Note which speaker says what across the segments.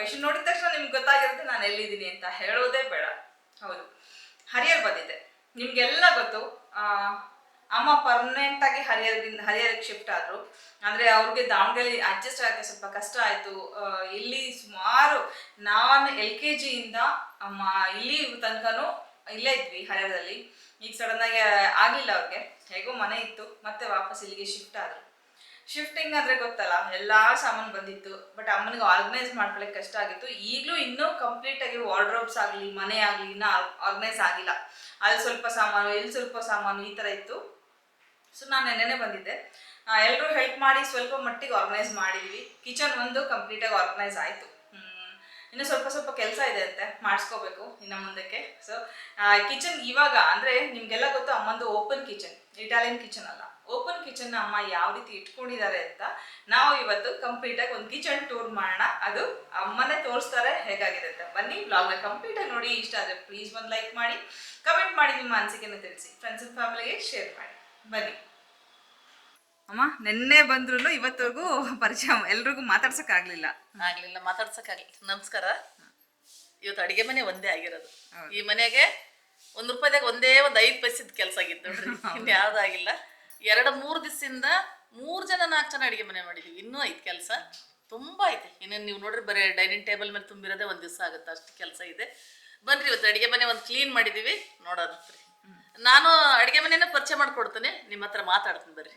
Speaker 1: Location ನೋಡಿದ ತಕ್ಷಣ ನಿಮ್ಗೆ ಗೊತ್ತಾಗಿರುತ್ತೆ ನಾನು ಎಲ್ಲಿದ್ದೀನಿ ಅಂತ ಹೇಳೋದೇ ಬೇಡ. ಹೌದು. ಹರಿಯರ್ ಬಂದಿದೆ. ನಿಮ್ಗೆಲ್ಲ ಗೊತ್ತು ಅಮ್ಮ ಪರ್ಮನೆಂಟ್ ಆಗಿ ಹರಿಯರ್ಗಿಂದ ಹರಿಯರ್ಗೆ ಶಿಫ್ಟ್ ಆದ್ರು. ಅಂದ್ರೆ ಅವ್ರಿಗೆ ದಾವಣಗೆರೆ ಅಡ್ಜಸ್ಟ್ ಆಗಕ್ಕೆ ಸ್ವಲ್ಪ ಕಷ್ಟ ಆಯ್ತು. ಇಲ್ಲಿ ಸುಮಾರು ನಾನು ಎಲ್ ಕೆ ಜಿಯಿಂದ ಅಮ್ಮ, ಇಲ್ಲಿ ತನಕನೂ ಇಲ್ಲೇ ಇದ್ವಿ ಹರಿಯರದಲ್ಲಿ ಈಗ ಸಡನ್ ಆಗಿ ಆಗಿಲ್ಲ ಅವ್ರಿಗೆ. ಹೇಗೋ ಮನೆ ಇತ್ತು, ಮತ್ತೆ ವಾಪಸ್ ಇಲ್ಲಿಗೆ ಶಿಫ್ಟ್ ಆದ್ರು. ಶಿಫ್ಟಿಂಗ್ ಅಂದ್ರೆ ಗೊತ್ತಲ್ಲ, ಎಲ್ಲಾ ಸಾಮಾನು ಬಂದಿತ್ತು ಬಟ್ ಅಮ್ಮನಿಗೆ ಆರ್ಗನೈಸ್ ಮಾಡ್ಕೊಳಕ್ ಕಷ್ಟ ಆಗಿತ್ತು. ಈಗಲೂ ಇನ್ನೂ ಕಂಪ್ಲೀಟ್ ಆಗಿ ವಾರ್ಡ್ರೋಬ್ಸ್ ಆಗಲಿ, ಮನೆ ಆಗಲಿ, ಇನ್ನೂ ಆರ್ಗನೈಸ್ ಆಗಿಲ್ಲ. ಅಲ್ಲಿ ಸ್ವಲ್ಪ ಸಾಮಾನು, ಇಲ್ಲಿ ಸ್ವಲ್ಪ ಸಾಮಾನು, ಈ ತರ ಇತ್ತು. ಸೊ ನಾನು ನೆನ್ನೆನೆ ಬಂದಿದ್ದೆ. ಎಲ್ಲರೂ ಹೆಲ್ಪ್ ಮಾಡಿ ಸ್ವಲ್ಪ ಮಟ್ಟಿಗೆ ಆರ್ಗನೈಸ್ ಮಾಡಿದ್ವಿ. ಕಿಚನ್ ಒಂದು ಕಂಪ್ಲೀಟಾಗಿ ಆರ್ಗನೈಸ್ ಆಯಿತು. ಇನ್ನು ಸ್ವಲ್ಪ ಸ್ವಲ್ಪ ಕೆಲಸ ಇದೆ ಅಂತೆ, ಮಾಡಿಸ್ಕೋಬೇಕು ಇನ್ನು ಮುಂದಕ್ಕೆ. ಸೊ ಕಿಚನ್ ಇವಾಗ, ಅಂದರೆ ನಿಮಗೆಲ್ಲ ಗೊತ್ತು ಅಮ್ಮಂದು ಓಪನ್ ಕಿಚನ್ ಇಟಾಲಿಯನ್ ಕಿಚನ್ ಅಲ್ಲ. ಓಪನ್ ಕಿಚನ್ ಅಮ್ಮ ಯಾವ ರೀತಿ ಇಟ್ಕೊಂಡಿದ್ದಾರೆ ಅಂತ ನಾವು ಇವತ್ತು ಕಂಪ್ಲೀಟ್ ಆಗಿ ಒಂದು ಕಿಚನ್ ಟೂರ್ ಮಾಡೋಣ. ಅದು ಅಮ್ಮನೇ ತೋರಿಸ್ತಾರೆ ಹೇಗಾಗಿದೆ ಅಂತ. ಬನ್ನಿ ಕಂಪ್ಲೀಟ್ ಆಗಿ ನೋಡಿ. ಇಷ್ಟ ಆದರೆ ಪ್ಲೀಸ್ ಒಂದು ಲೈಕ್ ಮಾಡಿ ಕಮೆಂಟ್ ಮಾಡಿ ನಿಮ್ಮ ಅನಿಸಿಕೆನ ತಿಳಿಸಿ. ಫ್ರೆಂಡ್ಸ್ ಅಂಡ್ ಫ್ಯಾಮಿಲಿಗೆ ಶೇರ್ ಮಾಡಿ. ಬನ್ನಿ. ಅಮ್ಮ ನಿನ್ನೆ ಬಂದ್ರು ಇವತ್ತವರೆಗೂ ಪರಿಚಯ ಎಲ್ರಿಗೂ ಮಾತಾಡ್ಸಕ್ ಆಗ್ಲಿಲ್ಲ
Speaker 2: ಆಗ್ಲಿಲ್ಲ ಮಾತಾಡ್ಸಕ್ಕಾಗಲಿಲ್ಲ. ನಮಸ್ಕಾರ. ಇವತ್ತು ಅಡಿಗೆ ಮನೆ ಒಂದೇ ಆಗಿರೋದು. ಈ ಮನೆಗೆ ಒಂದ್ ರೂಪಾಯಿದಾಗ ಒಂದೇ ಒಂದ್ ಐದ್ ಪೈಸದ ಕೆಲಸ ಆಗಿತ್ತು ನೋಡ್ರಿ. ಇನ್ನು ಯಾವ್ದಾಗಿಲ್ಲ ಎರಡು ಮೂರು ದಿವಸದಿಂದ ಮೂರು ಜನ ನಾಲ್ಕು ಜನ ಅಡುಗೆ ಮನೆ ಮಾಡಿದ್ದೀವಿ ಇನ್ನೂ ಐದು ಕೆಲಸ. ತುಂಬ ಐತೆ. ಇನ್ನು ನೀವು ನೋಡ್ರಿ ಬರೀ ಡೈನಿಂಗ್ ಟೇಬಲ್ ಮೇಲೆ ತುಂಬಿರೋದೇ ಒಂದು ದಿವಸ ಆಗುತ್ತೆ. ಅಷ್ಟು ಕೆಲಸ ಇದೆ. ಬನ್ರಿ ಇವತ್ತು ಅಡುಗೆ ಮನೆ ಒಂದು ಕ್ಲೀನ್ ಮಾಡಿದ್ದೀವಿ ನೋಡೋದ್ರಿ ನಾನು ಅಡುಗೆ ಮನೆನ ಪರಿಚಯ ಮಾಡ್ಕೊಡ್ತೇನೆ. ನಿಮ್ಮ ಹತ್ರ ಮಾತಾಡ್ತೀನಿ ಬರ್ರಿ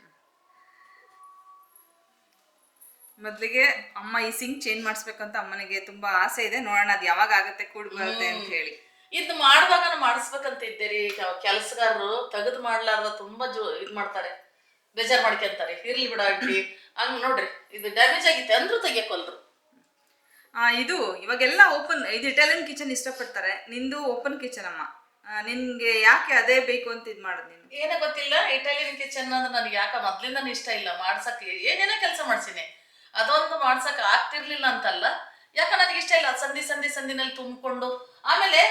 Speaker 1: ಮೊದಲಿಗೆ ಅಮ್ಮ ಈ ಸಿಂಕ್ ಚೇಂಜ್ ಮಾಡಿಸ್ಬೇಕಂತ ಅಮ್ಮನಿಗೆ ತುಂಬಾ ಆಸೆ ಇದೆ. ನೋಡೋಣ ಅದು ಯಾವಾಗ ಆಗುತ್ತೆ ಕೂಡ್ ಬರುತ್ತೆ ಅಂತ ಹೇಳಿ.
Speaker 2: ಇದು ಮಾಡ್ದಾಗ ಮಾಡಿಸ್ಬೇಕಂತ ಇದ್ದೀರಿ ಕೆಲಸಗಾರರು ತೆಗೆದು ಮಾಡ್ಲಾರ್ದ ತುಂಬಾ ಜೋ ಇದ್ ಮಾಡ್ತಾರೆ. ಬೇಜಾರ್ ಮಾಡ್ಕೊಂತಾರೆ. ಇರ್ಲಿ ಬಿಡ ಅಡ್ಡಿ ಹಂಗ್ ನೋಡ್ರಿ ಇದು ಡ್ಯಾಮೇಜ್ ಆಗಿತ್ತು ಅಂದ್ರೂ ತೆಗಿಯಕೊಲ್ರು
Speaker 1: ಆ, ಇದು ಇವಾಗೆಲ್ಲ ಓಪನ್ ಇದು ಇಟಾಲಿಯನ್ ಕಿಚನ್ ಇಷ್ಟಪಡ್ತಾರೆ. ನಿಂದು ಓಪನ್ ಕಿಚನ್ ಅಮ್ಮ. ಆ, ನಿನ್ಗೆ ಯಾಕೆ ಅದೇ ಬೇಕು ಅಂತ ಇದ್ ಮಾಡೋದು ನೀನು?
Speaker 2: ಏನೋ ಗೊತ್ತಿಲ್ಲ ಇಟಾಲಿಯನ್ ಕಿಚನ್ ಅಂದ್ರೆ ನನಗೆ ಯಾಕ ಮೊದ್ಲಿಂದನೂ ಇಷ್ಟ ಇಲ್ಲ. ಮಾಡ್ಸಕ್ ಏನೇನೋ ಕೆಲಸ ಮಾಡ್ಸಿನಿ. ಅದೊಂದು ಮಾಡ್ಸಕ್ ಆಗ್ತಿರ್ಲಿಲ್ಲ ಅಂತಲ್ಲ. ಯಾಕ ನನಗೆ ಇಷ್ಟ ಇಲ್ಲ? ಸಂಧಿ ಸಂಧಿ ಸಂಧಿನಲ್ಲಿ ತುಂಬಿಕೊಂಡು. ಆಮೇಲೆ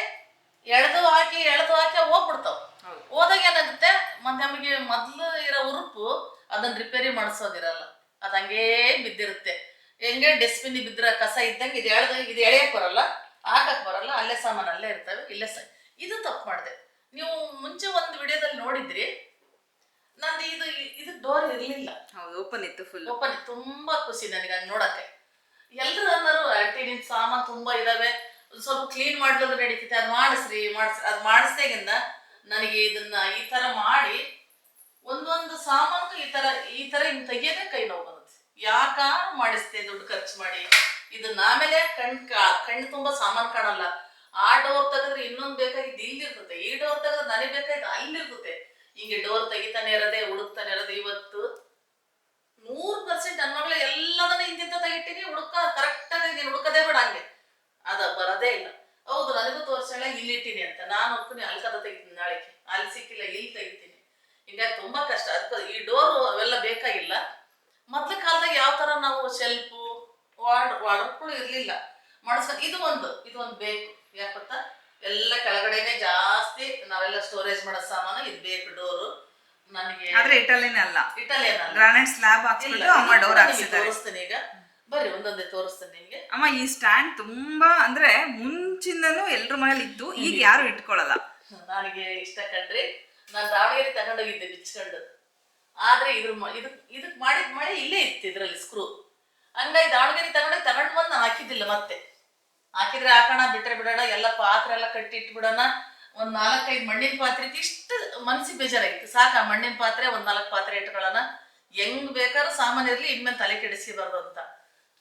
Speaker 2: ಎಳೆದು ಹಾಕಿ ಎಳೆದು ಹಾಕಿ ಹೋಗ್ಬಿಡ್ತಾವ.
Speaker 1: ಹೌದು.
Speaker 2: ಹೋದಾಗ ಏನಾಗುತ್ತೆ? ಮತ್ತೆ ನಮಗೆ ಮೊದಲು ಇರೋ ಉರುಪು ಅದನ್ನ ರಿಪೇರಿ ಮಾಡಿಸೋದಿರಲ್ಲ. ಅದು ಹಂಗೇ ಬಿದ್ದಿರುತ್ತೆ. ಹೆಂಗೆ ಡಸ್ಟ್ಬಿನ್ ಬಿದ್ದಿರೋ ಕಸ ಇದ್ದಂಗೆ ಇದು ಎಳೆದು ಇದು ಎಳೆಯಕ್ ಬರಲ್ಲ. ಹಾಕಕ್ ಬರಲ್ಲ. ಅಲ್ಲೇ ಸಾಮಾನು ಅಲ್ಲೇ ಇರ್ತವೆ. ಇಲ್ಲೇ ಸ ಇದು ತಪ್ಪು ಮಾಡಿದೆ. ನೀವು ಮುಂಚೆ ಒಂದು ವಿಡಿಯೋದಲ್ಲಿ ನೋಡಿದ್ರಿ? ನಂದು ಇದು ಇದು ಡೋರ್ ಇರಲಿಲ್ಲ.
Speaker 1: ಹೌದು ಓಪನ್ ಇತ್ತು ಫುಲ್
Speaker 2: ಓಪನ್ ಇತ್ತು. ತುಂಬಾ ಖುಷಿ ನನಗೆ ಅದು ನೋಡಕ್ಕೆ. ಎಲ್ಲರೂ ಅನ್ನೋರು ಆಂಟಿ ನಿನ್ನ ಸಾಮಾನು ತುಂಬಾ ಇದಾವೆ. ಸ್ವಲ್ಪ ಕ್ಲೀನ್ ಮಾಡ್ಲಿದ್ರೆ ನಡೀತೈತೆ ಅದು ಮಾಡಿಸ್ರಿ ಮಾಡಿಸ್ ಅದು ಮಾಡಿಸ್ದಾಗಿಂದ ನನಗೆ ಇದನ್ನ ಈ ತರ ಮಾಡಿ ಒಂದೊಂದು ಸಾಮಾನು ಈ ತರ ಈ ತರ ಹಿಂಗ್ ತೆಗಿಯೋದೇ ಕೈ ನೋವು ಬರುತ್ತೆ. ಯಾಕ ಮಾಡಿಸ್ತೆ ದುಡ್ಡು ಖರ್ಚು ಮಾಡಿ. ಇದನ್ನ ಆಮೇಲೆ ಕಣ್ ಕಣ್ಣು ತುಂಬಾ ಸಾಮಾನು ಕಾಣಲ್ಲ. ಆ ಡೋರ್ ತೆಗೆದ್ರೆ ಇನ್ನೊಂದು ಬೇಕಾಗಿದ್ದು ಇಲ್ಲಿರ್ತದೆ ಈ ಡೋರ್ ತೆಗೆದ್ರೆ ನನಗೆ ಬೇಕಾಗಿದ್ದು ಅಲ್ಲಿರ್ತದೆ ಹಿಂಗೆ ಡೋರ್ ತೆಗಿತಾನೆ ಇರೋದೇ, ಹುಡುಕ್ತಾನೆ ಇರೋದೇ. ಇವತ್ತು ನೂರು ಪರ್ಸೆಂಟ್ ಮಗಳು ಎಲ್ಲದನ್ನ ಹಿಂದಿಂದ ತೆಗಿಟ್ಟಿನಿ ಹುಡುಕ ಕರೆಕ್ಟಾಗಿ ನೀನು ಹುಡುಕದೇ ಬೇಡ ಹಂಗೆ. ಅದ ಬರದೇ ಇಲ್ಲ. ಹೌದು ನನಗೂ ತೋರಿಸಲ್ಲ ಇಲ್ಲಿಟ್ಟಿನಿ ಅಂತ. ನಾನು ಹೋಗ್ತೀನಿ ಕದ ತೆಗಿತೀನಿ ನಾಳೆಗೆ. ಅಲ್ಲಿ ಸಿಕ್ಕಿಲ್ಲ ಇಲ್ಲಿ ತೆಗಿತೀನಿ. ಹಿಂಗಾಗಿ ತುಂಬಾ ಕಷ್ಟ. ಅದಕ್ಕೆ ಈ ಡೋರ್ ಅವೆಲ್ಲ ಬೇಕಾಗಿಲ್ಲ. ಮೊದ್ಲ ಕಾಲದಾಗ ಯಾವ ತರ ನಾವು ಶೆಲ್ಫು ವಾರ್ಡ್ ವಾರ್ಡ್ಗಳು ಇರ್ಲಿಲ್ಲ. ಮಾಡಿಸ್ಕೊಂಡು ಇದು ಒಂದು ಇದು ಒಂದು ಬೇಕು. ಯಾಕೆ ಗೊತ್ತಾ? ಎಲ್ಲ ಕೆಳಗಡೆನೆ ಜಾಸ್ತಿ ನಾವೆಲ್ಲ ಸ್ಟೋರೇಜ್ ಮಾಡೋ ಸಾಮಾನು ಇದು ಬೇಕು ಡೋರು ನನಗೆ
Speaker 1: ಆದ್ರೆ ಇಟಾಲಿಯನ್ ಅಲ್ಲ.
Speaker 2: ಇಟಾಲಿಯನ್ ಅಲ್ಲ.
Speaker 1: ಗ್ರಾನೈಟ್ ಸ್ಲ್ಯಾಬ್ ಹಾಕ್ಸ್ಬಿಟ್ಟು ಅಮ್ಮ ಡೋರ್ ಹಾಕ್ಸಿದ್ದಾರೆ.
Speaker 2: ತೋರಿಸ್ತೇನೆ ಈಗ. ಬರ್ರಿ ಒಂದೊಂದೇ ತೋರಿಸ್ತೇನೆ ನಿಮ್ಗೆ.
Speaker 1: ಅಮ್ಮ ಈ ಸ್ಟ್ಯಾಂಡ್ ತುಂಬಾ ಅಂದ್ರೆ ಮುಂಚಿಂದನೂ ಎಲ್ರ ಮನೇಲಿ ಇತ್ತು ಈಗ ಯಾರು ಇಟ್ಕೊಳಲ್ಲ.
Speaker 2: ನನಗೆ ಇಷ್ಟ ಕಂಡ್ರಿ ನಾನು ದಾವಣಗೆರೆ ತಗೊಂಡೋಗಿದ್ದೆ ಬಿಚ್ಕೊಂಡು. ಆದ್ರೆ ಇದ್ರ ಮ- ಇದಕ್ ಇದಕ್ ಮಾಡಿದ ಮಳೆ ಇಲ್ಲೇ ಇತ್ತು ಇದ್ರಲ್ಲಿ ಸ್ಕ್ರೂ ಹಂಗಾಗಿ ದಾವಣಗೆರೆ ತಗೊಂಡೋಗಿ ತಗೊಂಡು ಬಂದು ನಾನು ಹಾಕಿದ್ದಿಲ್ಲ ಮತ್ತೆ. ಹಾಕಿದ್ರೆ ಹಾಕೋಣ ಬಿಟ್ರೆ ಬಿಡೋಣ ಎಲ್ಲ ಪಾತ್ರೆ ಎಲ್ಲ ಕಟ್ಟಿ ಇಟ್ಬಿಡೋಣ ಒಂದ್ ನಾಲ್ಕೈದು ಮಣ್ಣಿನ ಪಾತ್ರೆ ಇತ್ತು ಇಷ್ಟು ಮನ್ಸಿಗೆ ಬೇಜಾರಾಗಿತ್ತು. ಸಾಕ ಆ ಮಣ್ಣಿನ ಪಾತ್ರೆ ಒಂದ್ ನಾಲ್ಕು ಪಾತ್ರೆ ಇಟ್ಕೊಳ್ಳೋಣ. ಹೆಂಗ್ ಬೇಕಾದ್ರೂ ಸಾಮಾನ್ಯ ಇರ್ಲಿ ಇನ್ಮೇಲೆ ತಲೆ ಕೆಡಿಸಿಬಾರ್ದು ಅಂತ.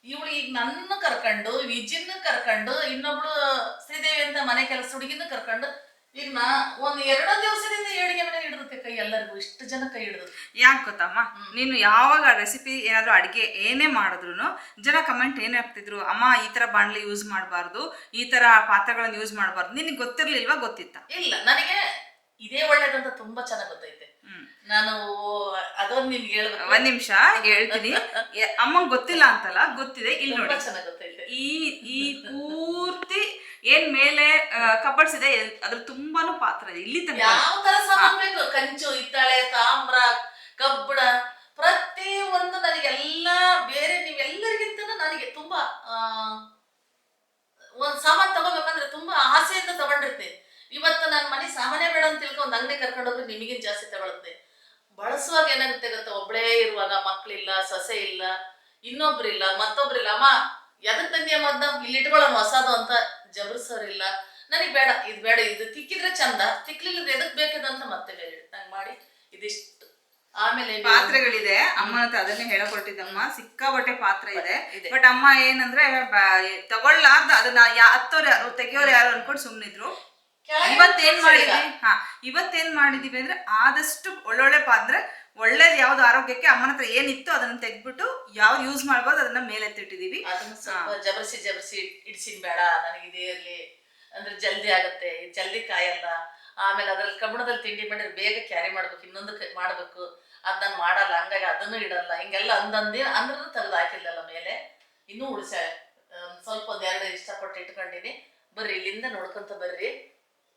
Speaker 2: ಇವಳು ಈಗ ನನ್ನ ಕರ್ಕೊಂಡು ವಿಜಿನ್ ಕರ್ಕೊಂಡು ಇನ್ನೊಬ್ಳು ಶ್ರೀದೇವಿ ಅಂತ ಮನೆ ಕೆಲಸ ಹುಡುಗಿನ ಕರ್ಕೊಂಡು ಈಗ ನಾ ಒಂದ್ ಎರಡು ದಿವಸದಿಂದ ಏಳಿಗೆ ಮನೆ ಹಿಡಿದುತ್ತೆ ಕೈ ಎಲ್ಲರಿಗೂ ಇಷ್ಟು ಜನ ಕೈ ಹಿಡಿದು.
Speaker 1: ಯಾಕೆ ಗೊತ್ತಮ್ಮ? ನೀನು ಯಾವಾಗ ರೆಸಿಪಿ ಏನಾದ್ರು ಅಡಿಗೆ ಏನೇ ಮಾಡಿದ್ರು ಜನ ಕಮೆಂಟ್ ಏನೇ ಹಾಕ್ತಿದ್ರು ಅಮ್ಮ ಈ ತರ ಬಾಣ್ಲಿ ಯೂಸ್ ಮಾಡಬಾರ್ದು ಈ ತರ ಪಾತ್ರಗಳನ್ನ ಯೂಸ್ ಮಾಡಬಾರ್ದು ನಿನಗೆ ಗೊತ್ತಿರ್ಲಿಲ್ವಾ ಗೊತ್ತಿತ್ತ?
Speaker 2: ಇಲ್ಲ ನನಗೆ ಇದೇ ಒಳ್ಳೇದಂತ ತುಂಬಾ ಚೆನ್ನಾಗ್ ಗೊತ್ತೈತೆ. ನಾನು ಅದೊಂದು ನಿಮ್ಗೆ ಹೇಳ್ಬೇಕು.
Speaker 1: ಒಂದ್ ನಿಮಿಷ ಹೇಳ್ತೀನಿ. ಅಮ್ಮಂಗ್ ಗೊತ್ತಿಲ್ಲ ಅಂತಲ್ಲ ಗೊತ್ತಿದೆ ಇಲ್ಲಿ ನೋಡಿ. ಈ ಈ ಪೂರ್ತಿ ಏನ್ ಮೇಲೆ ಕಬರ್ಡ್ಸ್ ಇದೆ ಅದ್ರ ತುಂಬಾನು ಪಾತ್ರ ಇದೆ. ಇಲ್ಲಿ ತನಕ
Speaker 2: ಯಾವ ತರ ಸಾಮಾನ್ ಕಂಚು ಹಿತ್ತಾಳೆ ತಾಮ್ರ ಕಬ್ಬಣ ಪ್ರತಿ ಒಂದು ನನಗೆಲ್ಲ ಬೇರೆ ನೀವೆಲ್ಲರಿಗಿಂತ ನನಗೆ ತುಂಬಾ ಒಂದ್ ಸಾಮಾನ್ ತಗೋಬೇಕಂದ್ರೆ ತುಂಬಾ ಆಸೆಯಿಂದ ತಗೊಂಡಿರ್ತೇನೆ. ಇವತ್ತು ನನ್ನ ಮನೆ ಸಾಮಾನ್ಯ ಬೇಡ ಅಂತ ತಿಳ್ಕೊಂಡು ಅಂಗಡಿ ಕರ್ಕೊಂಡು ಹೋದ್ರೆ ನಿಮಗಿನ್ ಜಾಸ್ತಿ ತಗೊಳುತ್ತೆ? ಬಳಸುವಾಗ ಏನಾಗುತ್ತೆ ಗೊತ್ತಾ? ಒಬ್ಳೇ ಇರುವಾಗ ಮಕ್ಳಿಲ್ಲ ಸೊಸೆ ಇಲ್ಲ ಇನ್ನೊಬ್ರಿಲ್ಲ ಮತ್ತೊಬ್ರಿಲ್ಲ. ಅಮ್ಮ ಎದಕ್ ತಂದಿಯ ಮದ್ದ ಇಲ್ಲಿ ಇಟ್ಕೊಳ್ಳೋಣ ಹೊಸದು ಅಂತ ಜಬರ್ಸೋರಿಲ್ಲ ನನಗೆ ಬೇಡ ಇದು ಬೇಡ ಇದು ತಿಕ್ಕಿದ್ರೆ ಚಂದ. ತಿಕ್ಲಿಲ್ಲ ಎದಕ್ ಬೇಕದ ಅಂತ ಮತ್ತೆ ಬೇರೆ ನಂಗೆ ಮಾಡಿ ಇದಿಷ್ಟು. ಆಮೇಲೆ
Speaker 1: ಪಾತ್ರೆಗಳಿದೆ. ಅಮ್ಮ ಅಂತ ಅದನ್ನೇ ಹೇಳಕೊಟ್ಟಿದ್ದಮ್ಮ. ಸಿಕ್ಕಾಬಟ್ಟೆ ಪಾತ್ರೆ ಇದೆ. ಬಟ್ ಅಮ್ಮ ಏನಂದ್ರೆ ತಗೊಳ್ಳ ತಗೊಳ್ಳಾರ್ದ. ಅದನ್ನ ಯಾ ಹತ್ತೋರು ಯಾರು ತೆಗಿಯೋರು ಯಾರು ಅನ್ಕೊಂಡು ಸುಮ್ನಿದ್ರು. ಇವತ್ತೇನ್ ಮಾಡಿದ್ವಿ ಹ ಇವತ್ತೇನ್ ಮಾಡಿದೀವಿ ಅಂದ್ರೆ ಆದಷ್ಟು ಒಳ್ಳೊಳ್ಳೆ ಪಾತ್ರೆ ಒಳ್ಳೇದು ಯಾವ್ದು ಆರೋಗ್ಯಕ್ಕೆ ಅಮ್ಮನ ಹತ್ರ ಏನಿತ್ತು ಅದನ್ನ ತೆಗ್ದ್ಬಿಟ್ಟು ಯಾವ್ದು ಯೂಸ್ ಮಾಡ್ಬೋದು ಅದನ್ನ ಮೇಲೆತ್ತಿಟ್ಟಿದೀವಿ.
Speaker 2: ಜಬರ್ಸಿ ಜಬರ್ಸಿ ಇಡ್ಸಿನ್ ಬೇಡ ನನಗೆ ಇದೇ ಇರ್ಲಿ. ಅಂದ್ರೆ ಜಲ್ದಿ ಆಗತ್ತೆ ಜಲ್ದಿ ಕಾಯಲ್ಲ. ಆಮೇಲೆ ಅದ್ರಲ್ಲಿ ಕಬ್ಬಣದಲ್ಲಿ ತಿಂಡಿ ಮಾಡಿದ್ರೆ ಬೇಗ ಕ್ಯಾರಿ ಮಾಡ್ಬೇಕು ಇನ್ನೊಂದು ಕ- ಮಾಡ್ಬೇಕು. ಅದನ್ನ ಮಾಡಲ್ಲ ಹಂಗಾಗಿ ಅದನ್ನು ಇಡಲ್ಲ. ಹಿಂಗೆಲ್ಲ ಅಂದಂದಿ ಅಂದ್ರೂ ತೆಗ್ದು ಹಾಕಿಲ್ಲಲ್ಲ ಮೇಲೆ. ಇನ್ನೂ ಉಳಿಸ. ಸ್ವಲ್ಪ ಒಂದ್ ಎರಡು ಇಷ್ಟಪಟ್ಟು ಇಟ್ಕೊಂಡಿನಿ. ಬರ್ರಿ ಇಲ್ಲಿಂದ ನೋಡ್ಕೊಂತ ಬರ್ರಿ.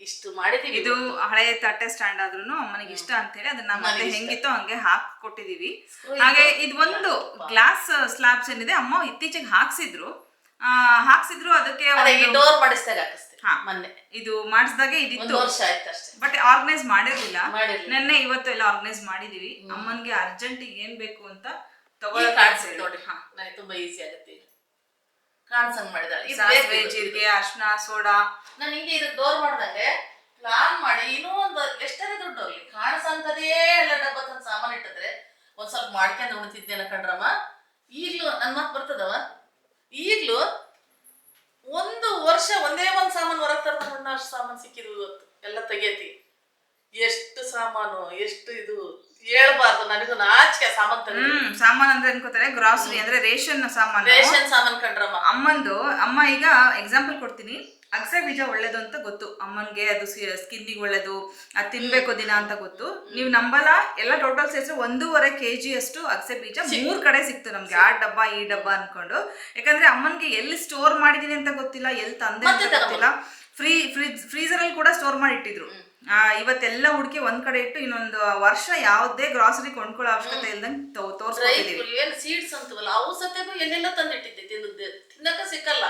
Speaker 2: ಇಷ್ಟು ಮಾಡಿದೀವಿ.
Speaker 1: ಇದು ಹಳೆಯ ತಟ್ಟೆ ಸ್ಟ್ಯಾಂಡ್ ಆದ್ರೂ ಅಮ್ಮನಿಗೆ ಇಷ್ಟ ಅಂತ ಹೇಳಿ ಅದನ್ನ ಮತ್ತೆ. ಹೆಂಗಿತ್ತೋ ಹಂಗೆ ಹಾಕಿ ಕೊಟ್ಟಿದೀವಿ. ಹಾಗೆ
Speaker 2: ಇದು
Speaker 1: ಒಂದು ಗ್ಲಾಸ್ ಸ್ಲಾಬ್ಸ್ ಏನಿದೆ ಅಮ್ಮ ಇತ್ತೀಚೆಗೆ ಹಾಕ್ಸಿದ್ರು. ಹಾಕ್ಸಿದ್ರು ಅದಕ್ಕೆ
Speaker 2: ಡೋರ್ ಮಾಡಿಸಿದಾಗ
Speaker 1: ಹಾ.
Speaker 2: ಮೊನ್ನೆ.
Speaker 1: ಇದು ಮಾಡಿಸಿದಾಗ ಇದಿತ್ತು.
Speaker 2: ವರ್ಷ ಆಯ್ತು ಅಷ್ಟೇ.
Speaker 1: ಬಟ್ ಆರ್ಗನೈಸ್ ಮಾಡಿರ್ಲಿಲ್ಲ. ನೆನ್ನೆ ಇವತ್ತು ಎಲ್ಲ ಆರ್ಗನೈಸ್ ಮಾಡಿದೀವಿ. ಅಮ್ಮನ್ಗೆ ಅರ್ಜೆಂಟ್ ಏನ್ ಬೇಕು ಅಂತ ತಗೊಳಕ್
Speaker 2: ನೋಡಿ ತುಂಬಾ ಈಸಿ ಆಗುತ್ತೆ. ಈಗ ಹಂಗ್
Speaker 1: ಸಾಸಿವೆ
Speaker 2: ಇದು.
Speaker 1: ಜೀರಿಗೆ ಅರ್ಶಿನ ಸೋಡಾ.
Speaker 2: ನಾನು ಹಿಂಗೆ ಇದು ದೋರ್ ಮಾಡ್ದಂಗೆ ಪ್ಲಾನ್ ಮಾಡಿ ಇನ್ನೂ ಒಂದು ಎಷ್ಟೇ ದುಡ್ಡು ಹೋಗ್ಲಿ? ಕಾಣಿಸಂತದೇ ಎಲ್ಲ ಡಬ್ಬ ತಂದು ಸಾಮಾನು ಇಟ್ಟಿದ್ರೆ ಒಂದ್ ಸ್ವಲ್ಪ ಮಾಡ್ಕೊಂಡು ಉಣ್ತಿದ್ದೇನ ಕಣ್ರಮ್ಮ? ಈಗ್ಲೂ ನನ್ ಮಾತು ಬರ್ತದವ? ಈಗ್ಲೂ ಒಂದು ವರ್ಷ ಒಂದೇ ಒಂದ್ ಸಾಮಾನು ಹೊರಗೆ ತರ ಅಷ್ಟು ಸಾಮಾನು ಸಿಕ್ಕಿದ್ವು ಇವತ್ತು. ಎಲ್ಲ ತೆಗೆತಿ. ಎಷ್ಟು ಸಾಮಾನು ಎಷ್ಟು ಇದು. ಹೇಳ್ಬಾರ್ದು. ನನಗೂ ನಾಚಿಕೆ ಸಾಮಾನು
Speaker 1: ಹ್ಮ್ ಸಾಮಾನ್ ಅಂದ್ರೆ ಅನ್ಕೋತಾರೆ. ಗ್ರಾಸರಿ ಅಂದ್ರೆ ರೇಷನ್ ಸಾಮಾನು.
Speaker 2: ರೇಷನ್ ಸಾಮಾನು ಕಂಡ್ರಮ್ಮ.
Speaker 1: ಅಮ್ಮಂದು ಅಮ್ಮ ಈಗ ಎಕ್ಸಾಂಪಲ್ ಕೊಡ್ತೀನಿ. ಅಗಸೆ ಬೀಜ ಒಳ್ಳೇದು ಅಂತ ಗೊತ್ತು. ಅಮ್ಮನ್ಗೆ ಅದು ಸ್ಕಿನ್ನಿಗೆ ಒಳ್ಳೇದು ಅದು ತಿನ್ಬೇಕು ದಿನ ಅಂತ ಗೊತ್ತು. ನೀವು ನಂಬಲ್ಲ ಎಲ್ಲ ಟೋಟಲ್ ಸೇರಿಸಿ ಒಂದೂವರೆ ಕೆ ಜಿ ಅಷ್ಟು ಅಗಸೆ ಬೀಜ ಮೂರ್ ಕಡೆ ಸಿಕ್ತು ನಮ್ಗೆ. ಆ ಡಬ್ಬ ಈ ಡಬ್ಬ ಅನ್ಕೊಂಡು. ಯಾಕಂದ್ರೆ ಅಮ್ಮನ್ಗೆ ಎಲ್ಲಿ ಸ್ಟೋರ್ ಮಾಡಿದೀನಿ ಅಂತ ಗೊತ್ತಿಲ್ಲ ಎಲ್ಲಿ ತಂದೆ ಅಂತ ಗೊತ್ತಿಲ್ಲ. ಫ್ರೀ ಫ್ರಿಜ್ ಫ್ರೀಸರ್ ಅಲ್ಲಿ ಕೂಡ ಸ್ಟೋರ್ ಮಾಡಿ ಇಟ್ಟಿದ್ರು ಆ, ಇವತ್ತೆಲ್ಲ ಹುಡುಕಿ ಒಂದ್ ಕಡೆ ಇಟ್ಟು ಇನ್ನೊಂದು ವರ್ಷ ಯಾವುದೇ ಗ್ರಾಸರಿ ಕೊಂಡ್ಕೊಳ್ಳೋ ಅವಶ್ಯಕತೆ ಇಲ್ದಂಗೆ
Speaker 2: ಏನ್ ಸೀಡ್ಸ್ ಅಂತವಲ್ಲ ಅವು ಸತ್ಯನು ಎಲ್ಲೆಲ್ಲ ತಂದಿಟ್ಟಿದ್ದೆ ತಿನ್ನದೆ ತಿನ್ನಕ ಸಿಕ್ಕಲ್ಲ.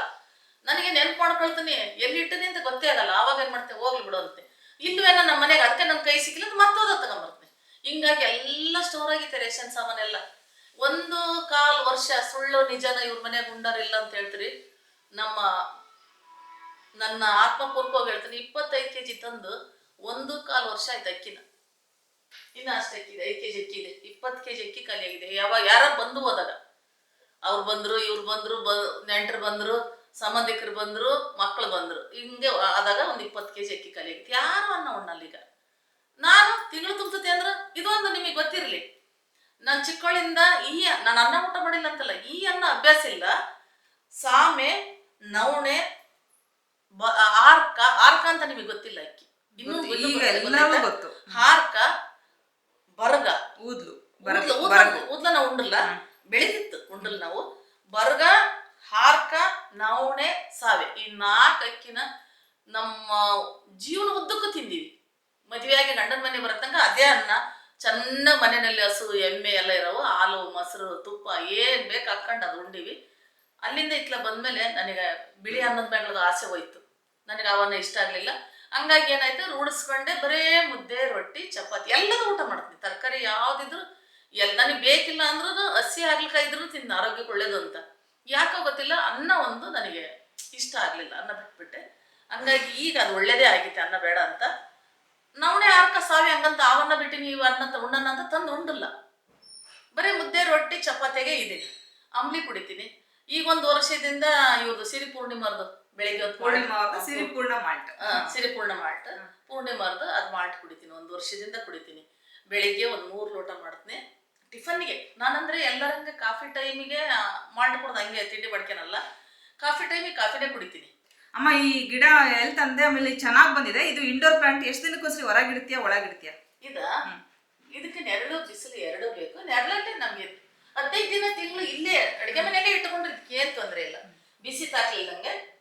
Speaker 2: ನನಗೆ ನೆನ್ಪು ಮಾಡ್ಕೊಳ್ತೀನಿ ಎಲ್ಲಿ ಇಟ್ಟಿದೆ ಅಂತ ಗೊತ್ತೇ ಆಗಲ್ಲ. ಆವಾಗ ಏನ್ ಮಾಡ್ತೇವೆ ಹೋಗ್ಲಿ ಬಿಡು ಅಂತೆ. ಇಲ್ಲವೇನ ಏನೋ ನಮ್ಮ ಮನೆಗೆ ಅದಕ್ಕೆ ನಮ್ ಕೈ ಸಿಕ್ಕಿಲ್ಲ ಮತ್ತೋದ ತಗೊಂಬರ್ತೇನೆ. ಹಿಂಗಾಗಿ ಎಲ್ಲ ಸ್ಟೋರ್ ಆಗಿತ್ತೆ ರೇಷನ್ ಸಾಮಾನೆಲ್ಲ. ಒಂದು ಕಾಲ್ ವರ್ಷ ಸುಳ್ಳು ನಿಜನ ಇವ್ರ ಮನೆಯಾಗ ಇಲ್ಲ ಅಂತ ಹೇಳ್ತೀರಿ. ನಮ್ಮ ನನ್ನ ಆತ್ಮಪೂರ್ವಕವಾಗಿ ಹೇಳ್ತೀನಿ ಇಪ್ಪತ್ತೈದು ಕೆ ಜಿ ತಂದು ಒಂದು ಕಾಲು ವರ್ಷ ಆಯ್ತು ಅಕ್ಕಿನ. ಇನ್ನು ಅಷ್ಟು ಅಕ್ಕಿ ಇದೆ ಐದು ಕೆ ಜಿ ಅಕ್ಕಿ ಇದೆ, ಇಪ್ಪತ್ತು ಕೆಜಿ ಅಕ್ಕಿ ಖಾಲಿ ಆಗಿದೆ. ಯಾವಾಗ ಯಾರ ಬಂದು ಹೋದಾಗ, ಅವ್ರು ಬಂದ್ರು, ಇವ್ರು ಬಂದ್ರು, ಬ, ನೆಂಟರು ಬಂದ್ರು, ಸಂಬಂಧಿಕರು ಬಂದ್ರು ಮಕ್ಕಳು ಬಂದ್ರು, ಹಿಂಗೆ ಆದಾಗ ಒಂದು ಇಪ್ಪತ್ತು ಕೆ ಜಿ ಅಕ್ಕಿ ಖಾಲಿ ಆಗಿತ್ತು ಯಾರು ಅನ್ನ ಉಣ್ಣಲ್ಲ ಈಗ ನಾನು ತಿಂಗಳು ತುಂಬುತ್ತೆ ಅಂದ್ರೆ ಇದೊಂದು ನಿಮಗೆ ಗೊತ್ತಿರಲಿ. ನಾನು ಚಿಕ್ಕವಳಿಂದ ಈ ನಾನು ಅನ್ನ ಊಟ ಮಾಡಿಲ್ಲ ಅಂತಲ್ಲ ಈ ಅನ್ನ ಅಭ್ಯಾಸ ಇಲ್ಲ. ಸಾಮೆ, ನವಣೆ, ಬ- ಆರ್ಕ ಆರ್ಕ ಅಂತ ನಿಮಗೆ ಗೊತ್ತಿಲ್ಲ ಅಕ್ಕಿ. ಇನ್ನೂ
Speaker 1: ಗೊತ್ತು. ಈಗ ಗೊತ್ತು.
Speaker 2: ಹಾರ್ಕ ಬರ್ಗ.
Speaker 1: ಊದ್ಲು.
Speaker 2: ಊದ್ಲ
Speaker 1: ಬರಗು
Speaker 2: ಉದ್ಲ ನಾವು ಉಂಡಲ್ಲ ಬೆಳೆದಿತ್ತು ಉಂಡಲ್ ನಾವು. ಬರ್ಗ ಹಾರ್ಕ ನವಣೆ ಸಾವೆ. ಈ ನಾಲ್ಕು ಅಕ್ಕಿನ ನಮ್ಮ ಜೀವನ ಉದ್ದಕ್ಕೂ ತಿಂದೀವಿ. ಮದುವೆಯಾಗಿ ಗಂಡನ ಮನೆ ಬರತ್ತಂಗ ಅದೇ ಅನ್ನ ಚೆನ್ನಾಗಿ ಮನೆಯಲ್ಲಿ ಹಸು ಎಮ್ಮೆ ಎಲ್ಲ ಇರೋವು. ಹಾಲು ಮೊಸರು ತುಪ್ಪ ಏನ್ ಬೇಕು ಹಾಕೊಂಡು ಅದು ಉಂಡಿವಿ. ಅಲ್ಲಿಂದ ಇತ್ಲ ಬಂದ್ಮೇಲೆ ನನಗೆ ಬಿಳಿ ಅನ್ನದ ಮೇಲೆ ಆಸೆ ಹೋಯ್ತು. ನನಗೆ ಅವನ್ನ ಇಷ್ಟ ಆಗಲಿಲ್ಲ. ಹಂಗಾಗಿ ಏನಾಯ್ತು? ರೂಢಿಸ್ಕೊಂಡೆ ಬರೇ ಮುದ್ದೆ, ರೊಟ್ಟಿ, ಚಪಾತಿ ಎಲ್ಲದೂ ಊಟ ಮಾಡ್ತೀನಿ. ತರಕಾರಿ ಯಾವ್ದಿದ್ರು ಎಲ್ ನನಗೆ ಬೇಕಿಲ್ಲ ಅಂದ್ರೂ ಹಸಿ ಆಗ್ಲಿಕ್ಕ ಇದ್ರು ತಿನ್ನ ಆರೋಗ್ಯಕ್ಕೆ ಒಳ್ಳೇದು ಅಂತ. ಯಾಕೋ ಗೊತ್ತಿಲ್ಲ, ಅನ್ನ ಒಂದು ನನಗೆ ಇಷ್ಟ ಆಗಲಿಲ್ಲ, ಅನ್ನ ಬಿಟ್ಬಿಟ್ಟೆ. ಹಂಗಾಗಿ ಈಗ ಅದು ಒಳ್ಳೇದೇ ಆಗಿತ್ತೆ, ಅನ್ನ ಬೇಡ ಅಂತ. ನವಣೆ ಆರ್ಕ ಸಾವಿ ಹಂಗಂತ ಅವನ್ನ ಬಿಟ್ಟು ನೀವು ಅನ್ನ ಉಣ್ಣನ ಅಂತ ತಂದು ಉಂಡಲ್ಲ. ಬರೀ ಮುದ್ದೆ, ರೊಟ್ಟಿ, ಚಪಾತಿಗೆ ಇದೆ ಅಂಬ್ಲಿ ಕುಡಿತೀನಿ ಈಗ ಒಂದು ವರ್ಷದಿಂದ ಇವ್ರದ್ದು ಸಿರಿ ಪೂರ್ಣಿಮರ್ದು ಬೆಳಿಗ್ಗೆ ಹೊತ್ತು
Speaker 1: ಪೂರ್ಣಿಮಾ
Speaker 2: ಮಾಡಿ-
Speaker 1: ಸಿರಿ ಪೂರ್ಣ ಮಾಲ್ಟ್
Speaker 2: ಸಿರಿ ಪೂರ್ಣ ಮಾಲ್ಟ್ ಪೂರ್ಣಿಮಾರ್ದ ಅದು ಮಾಲ್ಟ್ ಕುಡಿತೀನಿ ಒಂದು ವರ್ಷದಿಂದ ಕುಡಿತೀನಿ. ಬೆಳಿಗ್ಗೆ ಒಂದು ಮೂರು ಲೋಟ ಮಾಡ್ತೀನಿ. ಟಿಫನ್ಗೆ ನಾನಂದ್ರೆ ಎಲ್ಲರಂಗೆ ಕಾಫಿ ಟೈಮಿಗೆ ಮಾಲ್ಟ್ ಕೊಡೋದು ಹಂಗೆ ತಿಂಡಿ ಬಡ್ಕೇನಲ್ಲ ಕಾಫಿ ಟೈಮಿಗೆ ಕಾಫಿನೇ ಕುಡಿತೀನಿ.
Speaker 1: ಅಮ್ಮ ಈ ಗಿಡ ಎಲ್ಲಿ ತಂದೆ? ಆಮೇಲೆ ಚೆನ್ನಾಗಿ ಬಂದಿದೆ. ಇದು ಇಂಡೋರ್ ಪ್ಲಾಂಟ್ ಎಷ್ಟು ದಿನಕ್ಕೋಸ್ಕರ ಹೊರಗಿಡ್ತೀಯಾ ಒಳಗಿಡ್ತೀಯಾ
Speaker 2: ಇದ ಇದಕ್ಕೆ ನೆರಳು ಬಿಸಿಲು ಎರಡೂ ಬೇಕು. ನೆರಳಲ್ಲೇ ನಮಗೆ ಹದಿನೈದು ದಿನ ತಿಂಗಳು ಇಲ್ಲೇ ಅಡುಗೆ ಮನೆಯಲ್ಲೇ ಇಟ್ಕೊಂಡ್ರೆ ಏನ್ ತೊಂದರೆ ಇಲ್ಲ. ಬಿಸಿ ತಾಕ್ಲಿಲ್ಲಂಗೆ.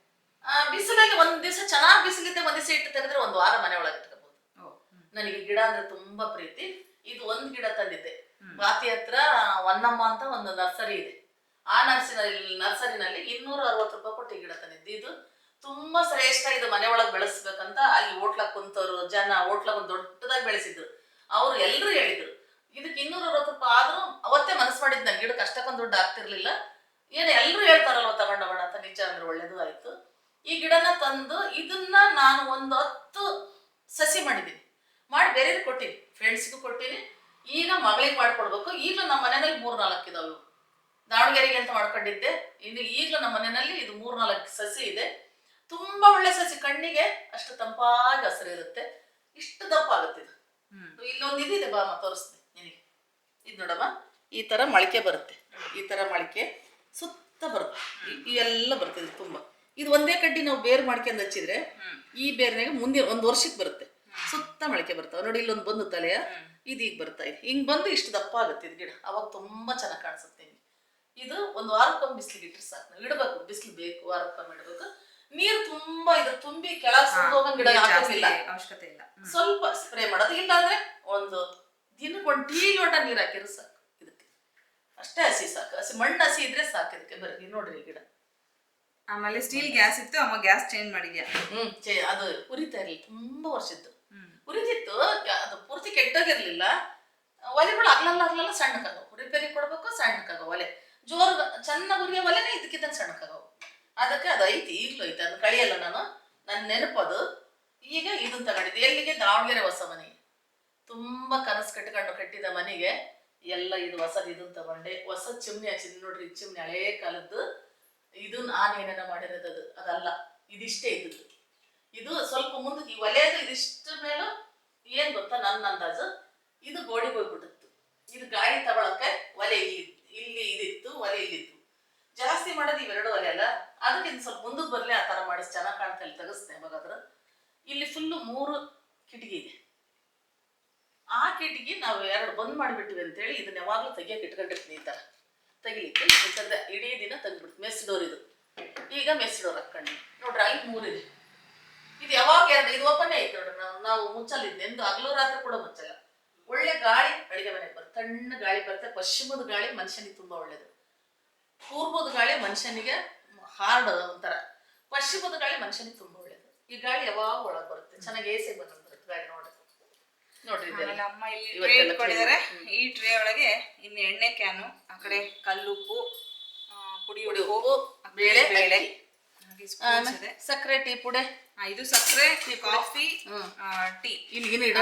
Speaker 2: ಆ, ಬಿಸಿಲಲ್ಲಿ ಒಂದ್ ದಿವಸ ಚೆನ್ನಾಗಿ ಬಿಸಿಲಿದ್ದೆ ಒಂದ್ ದಿವಸ ಇಟ್ಟು ತೆಗೆದ್ರೆ ಒಂದು ವಾರ ಮನೆ ಒಳಗೆ ಇಟ್ಕೋಬಹುದು. ನನಗೆ ಗಿಡ ಅಂದ್ರೆ ತುಂಬಾ ಪ್ರೀತಿ. ಇದು ಒಂದ್ ಗಿಡ ತಂದಿದ್ದೆ. ಬಾತಿ ಹತ್ರ ಒನ್ನಮ್ಮ ಅಂತ ಒಂದು ನರ್ಸರಿ ಇದೆ. ಆ ನರ್ಸರಿನಲ್ಲಿ ನರ್ಸರಿನಲ್ಲಿ ಇನ್ನೂರ ಅರವತ್ತು ರೂಪಾಯಿ ಕೊಟ್ಟು ಈ ಗಿಡ ತಂದಿದ್ದೆ. ಇದು ತುಂಬಾ ಶ್ರೇಷ್ಠ ಇದು ಮನೆ ಒಳಗೆ ಬೆಳೆಸ್ಬೇಕಂತ ಅಲ್ಲಿ ಹೋಟ್ಲಾಗ ಕುಂತವ್ರು ಜನ ಹೋಟ್ಲಾಗ ಒಂದು ದೊಡ್ಡದಾಗಿ ಬೆಳೆಸಿದ್ರು. ಅವ್ರು ಎಲ್ಲರೂ ಹೇಳಿದ್ರು ಇದಕ್ಕೆ ಇನ್ನೂರ ಅರವತ್ತು ರೂಪಾಯಿ ಆದ್ರೂ ಅವತ್ತೇ ಮನಸ್ಸು ಮಾಡಿದ್ ನಾನು ಗಿಡಕ್ಕೆ ಅಷ್ಟಕ್ಕೊಂದು ದುಡ್ಡು ಆಗ್ತಿರ್ಲಿಲ್ಲ. ಏನು ಎಲ್ಲರೂ ಹೇಳ್ತಾರಲ್ವ ತಗೊಂಡೋಗೋಣ ಅಂತ? ನಿಜ ಅಂದ್ರೆ ಒಳ್ಳೇದು ಆಯ್ತು. ಈ ಗಿಡನ ತಂದು ಇದನ್ನ ನಾನು ಒಂದು ಹತ್ತು ಸಸಿ ಮಾಡಿದ್ದೀನಿ. ಮಾಡಿ ಬೇರೆಯವ್ರಿಗೆ ಕೊಟ್ಟಿನಿ. ಫ್ರೆಂಡ್ಸ್ಗೂ ಕೊಟ್ಟಿನಿ. ಈಗ ಮಗಳಿಗೆ ಮಾಡ್ಕೊಡ್ಬೇಕು. ಈಗಲೂ ನಮ್ಮ ಮನೆಯಲ್ಲಿ ಮೂರ್ ನಾಲ್ಕು ಇದಾವೆ. ದಾವಣಗೆರೆಗೆ ಅಂತ ಮಾಡ್ಕೊಂಡಿದ್ದೆ. ಇನ್ನು ಈಗಲೂ ನಮ್ಮ ಮನೆಯಲ್ಲಿ ಇದು ಮೂರ್ ನಾಲ್ಕು ಸಸಿ ಇದೆ. ತುಂಬಾ ಒಳ್ಳೆ ಸಸಿ. ಕಣ್ಣಿಗೆ ಅಷ್ಟು ತಂಪಾಗಿ ಹಸಿರು ಇರುತ್ತೆ. ಇಷ್ಟು ದಪ್ಪ ಆಗುತ್ತೆ ಇದು. ಇಲ್ಲೊಂದು ಇದಿದೆ ಬಾ ಅಮ್ಮ ತೋರಿಸ್ತೀನಿ ನಿನಗೆ. ಇದು ನೋಡಮ್ಮ. ಈ ತರ ಮೊಳಕೆ ಬರುತ್ತೆ. ಈ ತರ ಮೊಳಕೆ ಸುತ್ತ ಬರುತ್ತೆ. ಇವೆಲ್ಲ ಎಲ್ಲ ಬರ್ತದೆ ತುಂಬಾ. ಇದು ಒಂದೇ ಕಡ್ಡಿ ನಾವು ಬೇರ್ ಮಾಡ್ಕೊಂಡು ಹಚ್ಚಿದ್ರೆ ಈ ಬೇರ್ನಾಗ ಮುಂದೆ ಒಂದು ವರ್ಷಕ್ಕೆ ಬರುತ್ತೆ. ಸುತ್ತ ಮೊಳಕೆ ಬರ್ತಾವೆ. ನೋಡಿ ಇಲ್ಲೊಂದು ಬಂದು ತಲೆಯ ಇದು ಈಗ ಬರ್ತಾ ಇದೆ. ಹಿಂಗ್ ಬಂದು ಇಷ್ಟು ದಪ್ಪ ಆಗುತ್ತೆ ಇದು ಗಿಡ. ಅವಾಗ ತುಂಬಾ ಚೆನ್ನಾಗಿ ಕಾಣಿಸುತ್ತೆ ಇದು ಒಂದು ವಾರಕ್ಕೊಮ್ಮೆ ಬಿಸಿಲಿಗೆ ಇಟ್ಟರೆ ಸಾಕು. ನಾವು ಇಡಬೇಕು. ಬಿಸಿಲು ಬೇಕು ವಾರಕ್ಕೊಮ್ಮೆ ಇಡಬೇಕು. ನೀರು ತುಂಬಾ ಇದು ತುಂಬಿ ಕೆಳಗೆ ಗಿಡ
Speaker 1: ಅವಶ್ಯಕತೆ ಇಲ್ಲ.
Speaker 2: ಸ್ವಲ್ಪ ಸ್ಪ್ರೇ ಮಾಡೋದು. ಇಲ್ಲಾಂದ್ರೆ ಒಂದು ದಿನಕ್ಕೆ ಒಂದು ಟೀ ಲೋಟ ನೀರು ಹಾಕಿದ್ರೆ ಸಾಕು ಇದಕ್ಕೆ. ಅಷ್ಟೇ ಹಸಿ ಸಾಕು. ಹಸಿ ಮಣ್ಣು ಹಸಿ ಇದ್ರೆ ಸಾಕು ಇದಕ್ಕೆ. ಬರ್ರಿ ನೋಡ್ರಿ ಗಿಡ.
Speaker 1: ಆಮೇಲೆ ಸ್ಟೀಲ್ ಗ್ಯಾಸ್ ಇತ್ತು ಅಮ್ಮ ಗ್ಯಾಸ್ ಚೇಂಜ್ ಮಾಡಿದ್ಯಾ?
Speaker 2: ಹ್ಮ್ ಚೇ ಅದು ಉರಿತಾ ಇರ್ಲಿ ತುಂಬಾ ವರ್ಷದ್ದು.
Speaker 1: ಹ್ಮ್.
Speaker 2: ಉರಿದಿತ್ತು ಕ- ಅದು ಪೂರ್ತಿ ಕೆಟ್ಟೋಗಿರ್ಲಿಲ್ಲ. ಒಲೆಗಳು ಅಗ್ಲಲ್ಲ ಅಗ್ಲಲ್ಲ ಸಣ್ಣಕ್ಕಾಗವು. ರಿಪೇರಿ ಕೊಡ್ಬೇಕು ಸಣ್ಣಕ್ಕಾಗವು ಒಲೆ. ಜೋರು ಚೆನ್ನಾಗಿ ಉರಿಯ ಒಲೆನೇ ಇದಕ್ಕಿಂತ ಸಣ್ಣಕ್ಕಾಗವು. ಅದಕ್ಕೆ ಅದು ಐತಿ ಈಗಲೂ ಐತೆ ಅದು ಕಳಿಯಲ್ಲ ನಾನು. ನನ್ನ ನೆನಪದು ಈಗ ಇದನ್ನ ತಗೊಂಡಿದ್ದೆ. ಎಲ್ಲಿಗೆ? ದಾವಣಗೆರೆ ಹೊಸ ಮನೆಗೆ. ತುಂಬಾ ಕನಸು ಕಟ್ಕೊಂಡು ಕಟ್ಟಿದ ಮನೆಗೆ ಎಲ್ಲ ಇದು ಹೊಸದು ಇದನ್ನ ತಗೊಂಡೆ. ಹೊಸ ಚಿಮ್ನಿ ಹಚ್ಚಿದ್ ನೋಡ್ರಿ ಈ ಚಿಮ್ನಿ ಹಳೇ ಕಾಲದ್ದು. ಇದು ನಾನು ಏನೇನ ಮಾಡಿರೋದು ಅದು, ಅದಲ್ಲ. ಇದಿಷ್ಟೇ ಇದ್ದದ್ದು. ಇದು ಸ್ವಲ್ಪ ಮುಂದೆ ಈ ಒಲೆಯದು ಇದಿಷ್ಟ ಮೇಲೂ ಏನ್ ಗೊತ್ತಾ ನನ್ನ ಅಂದಾಜು? ಇದು ಗೋಡಿಗೆ ಹೋಗ್ಬಿಟ್ಟಿತ್ತು. ಇದು ಗಾಳಿ ತಗೊಳಕ್ಕೆ ಒಲೆ ಇಲ್ಲಿ ಇಲ್ಲಿ ಇದಿತ್ತು, ಒಲೆ ಇಲ್ಲಿತ್ತು. ಜಾಸ್ತಿ ಮಾಡೋದು ಇವೆರಡು ಒಲೆ ಅಲ್ಲ? ಅದಕ್ಕೆ ಸ್ವಲ್ಪ ಮುಂದಕ್ಕೆ ಬರಲಿ, ಆ ಥರ ಮಾಡಿಸ್ ಚೆನ್ನಾಗಿ ಕಾಣ್ತಾ ಇಲ್ಲಿ. ತೆಗಿಸ್ತೆ ಮಗಾದ್ರ ಇಲ್ಲಿ ಫುಲ್ಲು ಮೂರು ಕಿಟಕಿ ಇದೆ. ಆ ಕಿಟಕಿ ನಾವು ಎರಡು ಬಂದ್ ಮಾಡಿಬಿಟ್ಟಿವಿ ಅಂತೇಳಿ ಇದನ್ನ ಯಾವಾಗಲೂ ತೆಗಿಯಕ್ಕೆ ಇಟ್ಕೊಂಡಿರ್ತೀನಿ ಈ ಥರ. ತೆಗಿಲಿಕ್ಕೆ ಸದ್ಯ ಇಡೀ ದಿನ ತೆಗ್ದ್ಬಿಡ್ತು. ಮೆಸ್ ಡೋರ್ ಇದು. ಈಗ ಮೆಸ್ ಡೋರ್ ಹಾಕೊಂಡು ನೋಡ್ರಿ ಅಲ್ಲಿ ಮೂರಿದೆ ಇದು. ಯಾವಾಗ ಎರಡು, ಇದು ಓಪನ್ ಐತೆ ನೋಡ್ರಿ ನಾವು. ನಾವು ಮುಚ್ಚಲಿದ್ದೆ. ಎಂದು ಹಗಲು ರಾತ್ರಿ ಕೂಡ ಮುಚ್ಚಲ್ಲ. ಒಳ್ಳೆ ಗಾಳಿ ಅಡಿಗೆ ಮನೆಗೆ ಬರುತ್ತೆ. ತಣ್ಣ ಗಾಳಿ ಬರುತ್ತೆ. ಪಶ್ಚಿಮದ ಗಾಳಿ ಮನುಷ್ಯನಿಗೆ ತುಂಬಾ ಒಳ್ಳೇದು. ಪೂರ್ವದ ಗಾಳಿ ಮನುಷ್ಯನಿಗೆ ಹಾರ್ಡ್ ಒಂಥರ. ಪಶ್ಚಿಮದ ಗಾಳಿ ಮನುಷ್ಯನಿಗೆ ತುಂಬಾ ಒಳ್ಳೇದು. ಈ ಗಾಳಿ ಯಾವಾಗ ಒಳಗೆ ಬರುತ್ತೆ? ಚೆನ್ನಾಗಿ ಎಸಿ ಬರುತ್ತೆ ನೋಡ್ರಿ
Speaker 1: ಆಮೇಲೆ ಅಮ್ಮ ಇಲ್ಲಿ ಟ್ರೇ ಇಟ್ಕೊಂಡಿದ್ದಾರೆ ಈ ಟ್ರೇ ಒಳಗೆ ಇನ್ನು ಎಣ್ಣೆ ಕ್ಯಾನು ಆ ಕಡೆ ಕಲ್ಲುಪ್ಪು ಪುಡಿ ಉಪ್ಪು
Speaker 2: ಬೇಳೆ
Speaker 1: ಬೇಳೆ.
Speaker 2: ಸಕ್ಕರೆ ಟೀ ಪುಡೆ.
Speaker 1: ಇದು ಸಕ್ಕರೆ ಕಾಫಿ
Speaker 2: ಹ್ಮ್.
Speaker 1: ಟೀ.
Speaker 2: ಇಲ್ಲಿಗಿನ ಇಡೋ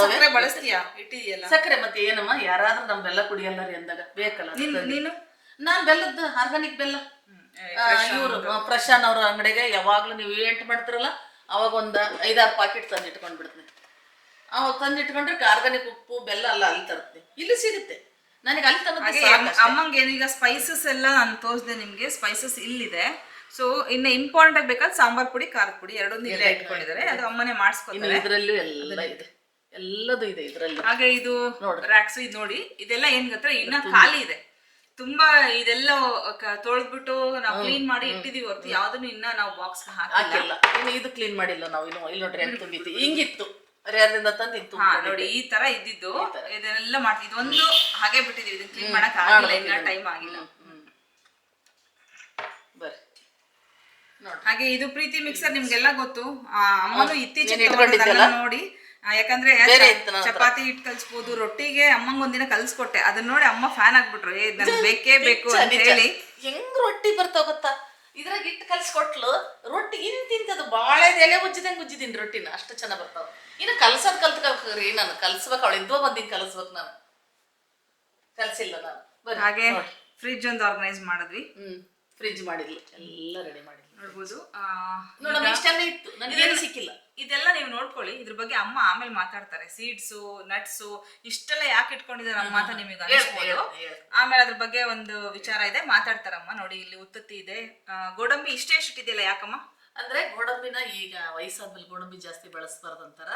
Speaker 1: ಸಕ್ಕರೆ ಬಳಸ್ತೀಯಾ? ಇಟ್ಟಿದೆಯಲ್ಲ.
Speaker 2: ಸಕ್ಕರೆ ಮತ್ತೆ ಏನಮ್ಮ? ಯಾರಾದ್ರೂ ನಮ್ ಬೆಲ್ಲ ಕುಡಿಯಲ್ಲ ರೀ ಅಂದಾಗ. ಬೇಕಲ್ಲ
Speaker 1: ನೀನು. ನಾನ್?
Speaker 2: ಬೆಲ್ಲದ್ದು ಆರ್ಗಾನಿಕ್ ಬೆಲ್ಲ. ಇವರು ಪ್ರಶಾನ್ ಅವ್ರ ಅಂಗಡಿಗೆ ಯಾವಾಗ್ಲೂ ನೀವು ಇವೆಂಟ್ ಮಾಡ್ತಿರಲ್ಲ ಅವಾಗ ಒಂದ್ ಐದಾರು ಪಾಕೆಟ್ ತಂದು ಇಟ್ಕೊಂಡ್ ಬಿಡ್ತೀನಿ ಅವಾಗ ತಂದು ಇಟ್ಕೊಂಡ್ರೆ ಆರ್ಗಾನಿಕ್ ಉಪ್ಪು ಬೆಲ್ಲ ಅಲ್ಲ ಅಲ್ಲಿ ತರ್ತೀನಿ ಇಲ್ಲಿ ಸಿಗುತ್ತೆ. ನನಗೆ ಅಲ್ಲಿ ತನಕ
Speaker 1: ಅಮ್ಮ- ಅಮ್ಮಂಗೆ ಏನೀಗ ಸ್ಪೈಸಸ್ ಎಲ್ಲ ನಾನು ತೋರಿಸಿದೆ ನಿಮ್ಗೆ ಸ್ಪೈಸಸ್ ಇಲ್ಲಿದೆ. ಸೊ ಇನ್ನು ಇಂಪಾರ್ಟೆಂಟ್ ಆಗಿ ಬೇಕಾದ್ರೆ ಸಾಂಬಾರ್ ಪುಡಿ ಖಾರದ ಪುಡಿ ಎರಡೊಂದು ಇಲ್ಲೇ ಇಟ್ಕೊಂಡಿದ್ದಾರೆ. ಅದು ಅಮ್ಮನೇ ಮಾಡಿಸ್ಕೊತಾರೆ.
Speaker 2: ಇದ್ರಲ್ಲೂ ಎಲ್ಲ ಇದೆ. ಎಲ್ಲದೂ ಇದೆ ಇದ್ರಲ್ಲಿ.
Speaker 1: ಹಾಗೆ ಇದು. ರ್ಯಾಕ್ಸ್ ಇದು ನೋಡಿ. ಇದೆಲ್ಲ ಏನ್ ಗೊತ್ತಾ? ಇನ್ನ ಖಾಲಿ ಇದೆ. ತುಂಬಾ ಇದೆಲ್ಲ ತೊಳೆದ್ಬಿಟ್ಟು ನಾವು ಕ್ಲೀನ್ ಮಾಡಿ ಇಟ್ಟಿದೀವಿ ಹೊರತು ಯಾವ್ದನ್ನು ಇನ್ನ ನಾವು ಬಾಕ್ಸ್ ಹಾಕಿಲ್ಲ.
Speaker 2: ಹಾಕಿಲ್ಲ. ಇದು ಕ್ಲೀನ್ ಮಾಡಿಲ್ಲ ನಾವು. ಇನ್ನು ಇಲ್ಲಿ ನೋಡ್ರಿ ಹೆಂಗ್ ತುಂಬಿತ್ತು ಹಿಂಗಿತ್ತು. ಹರಿಹರದಿಂದ ತಂದು
Speaker 1: ಹಾ ನೋಡಿ ಈ ತರ ಇದ್ದಿದ್ದು. ಇದನ್ನೆಲ್ಲ ಮಾಡ್ತಿದ್ ಇದೊಂದು ಹಾಗೆ ಬಿಟ್ಟಿದೀವಿ ಇದನ್ನ ಕ್ಲೀನ್ ಮಾಡಕ್ ಆಗಿಲ್ಲ. ಇನ್ನ ಟೈಮ್ ಆಗಿಲ್ಲ.
Speaker 2: ಬರ್ರಿ.
Speaker 1: ಹಾಗೆ ಇದು ಪ್ರೀತಿ ಮಿಕ್ಸರ್ ನಿಮ್ಗೆಲ್ಲ ಗೊತ್ತು. ಅಮ್ಮನು ಇತ್ತೀಚೆಗೆ ನೋಡಿ. ಯಾಕಂದ್ರೆ
Speaker 2: ಇತ್ತು.
Speaker 1: ಚಪಾತಿ ಹಿಟ್ ಕಲ್ಸ್ಬೋದು ರೊಟ್ಟಿಗೆ ಅಮ್ಮಂಗ್ ಒಂದಿನ ಕಲ್ಸ್ಕೊಟ್ಟೆ. ಅದನ್ನ ನೋಡಿ ಅಮ್ಮ ಫ್ಯಾನ್ ಆಗ್ಬಿಟ್ರು. ಏ ನನ್ಗೆ ಬೇಕೇ ಬೇಕು ಅಂತ ಹೇಳಿ.
Speaker 2: ಹೆಂಗ್ ರೊಟ್ಟಿ ಬರ್ತಾವ ಗೊತ್ತಾ? ಇದ್ರಾಗ ಇಟ್ಟು ಕಲ್ಸ್ಕೊಟ್ಲು ರೊಟ್ಟಿ ಇಂತಿಂತದು ಬಾಳೆ ಎಲೆ ಉಜ್ಜಿದಂಗೆ ಉಜ್ಜಿದೀನಿ ರೊಟ್ಟಿನ ಅಷ್ಟು ಚೆನ್ನಾಗ್ ಬರ್ತಾವ. ಇನ್ನು ಕಲ್ಸೋದ್ ಕಲ್ತ್ ರೀ ನಾನು ಕಲ್ಸ್ಬೇಕು ಅವಳು ಇದ್ವ ಬಂದಿನ್ ಕಲ್ಸ್ಬೇಕು ನಾನು. ಕಲ್ಸಿಲ್ಲ ನಾನು.
Speaker 1: ಹಾಗೆ. ಫ್ರಿಜ್ ಒಂದು ಆರ್ಗನೈಸ್ ಮಾಡಿದ್ವಿ.
Speaker 2: ಹ್ಮ್ ಫ್ರಿಜ್ ಮಾಡಿದ್ಲು. ಎಲ್ಲ ರೆಡಿ ಮಾಡಿದ್ಲು.
Speaker 1: ನೋಡ್ಬೋದು. ಆ,
Speaker 2: ನೋಡಮ್ಮ ಇಷ್ಟೆಲ್ಲ ಇತ್ತು. ನನಗೇನು ಸಿಕ್ಕಿಲ್ಲ.
Speaker 1: ಇದೆಲ್ಲ ಇದ್ರ ಬಗ್ಗೆ ಅಮ್ಮ ಆಮೇಲೆ ಮಾತಾಡ್ತಾರೆ. ಸೀಡ್ಸು ನಟ್ಸು ಇಷ್ಟೆಲ್ಲ ಯಾಕೆ ಇಟ್ಕೊಂಡಿದ್ದಾರೆ ಅಮ್ಮ ಅಂತ ನಿಮಗೆ ಅನಿಸ್ಬೋದು. ಆಮೇಲೆ ಅದ್ರ ಬಗ್ಗೆ ಒಂದು ವಿಚಾರ ಇದೆ. ಮಾತಾಡ್ತಾರಮ್ಮ ನೋಡಿ ಇಲ್ಲಿ ಉತ್ತತ್ತಿ ಇದೆ. ಗೋಡಂಬಿ ಇಷ್ಟೇ ಇಷ್ಟಿದೆಯಲ್ಲ ಯಾಕಮ್ಮ?
Speaker 2: ಅಂದ್ರೆ ಗೋಡಂಬಿನ ಈಗ ವಯಸ್ಸಾದ್ಮೇಲೆ ಗೋಡಂಬಿ ಜಾಸ್ತಿ ಬಳಸ್ಬಾರ್ದು ಅಂತಾರ.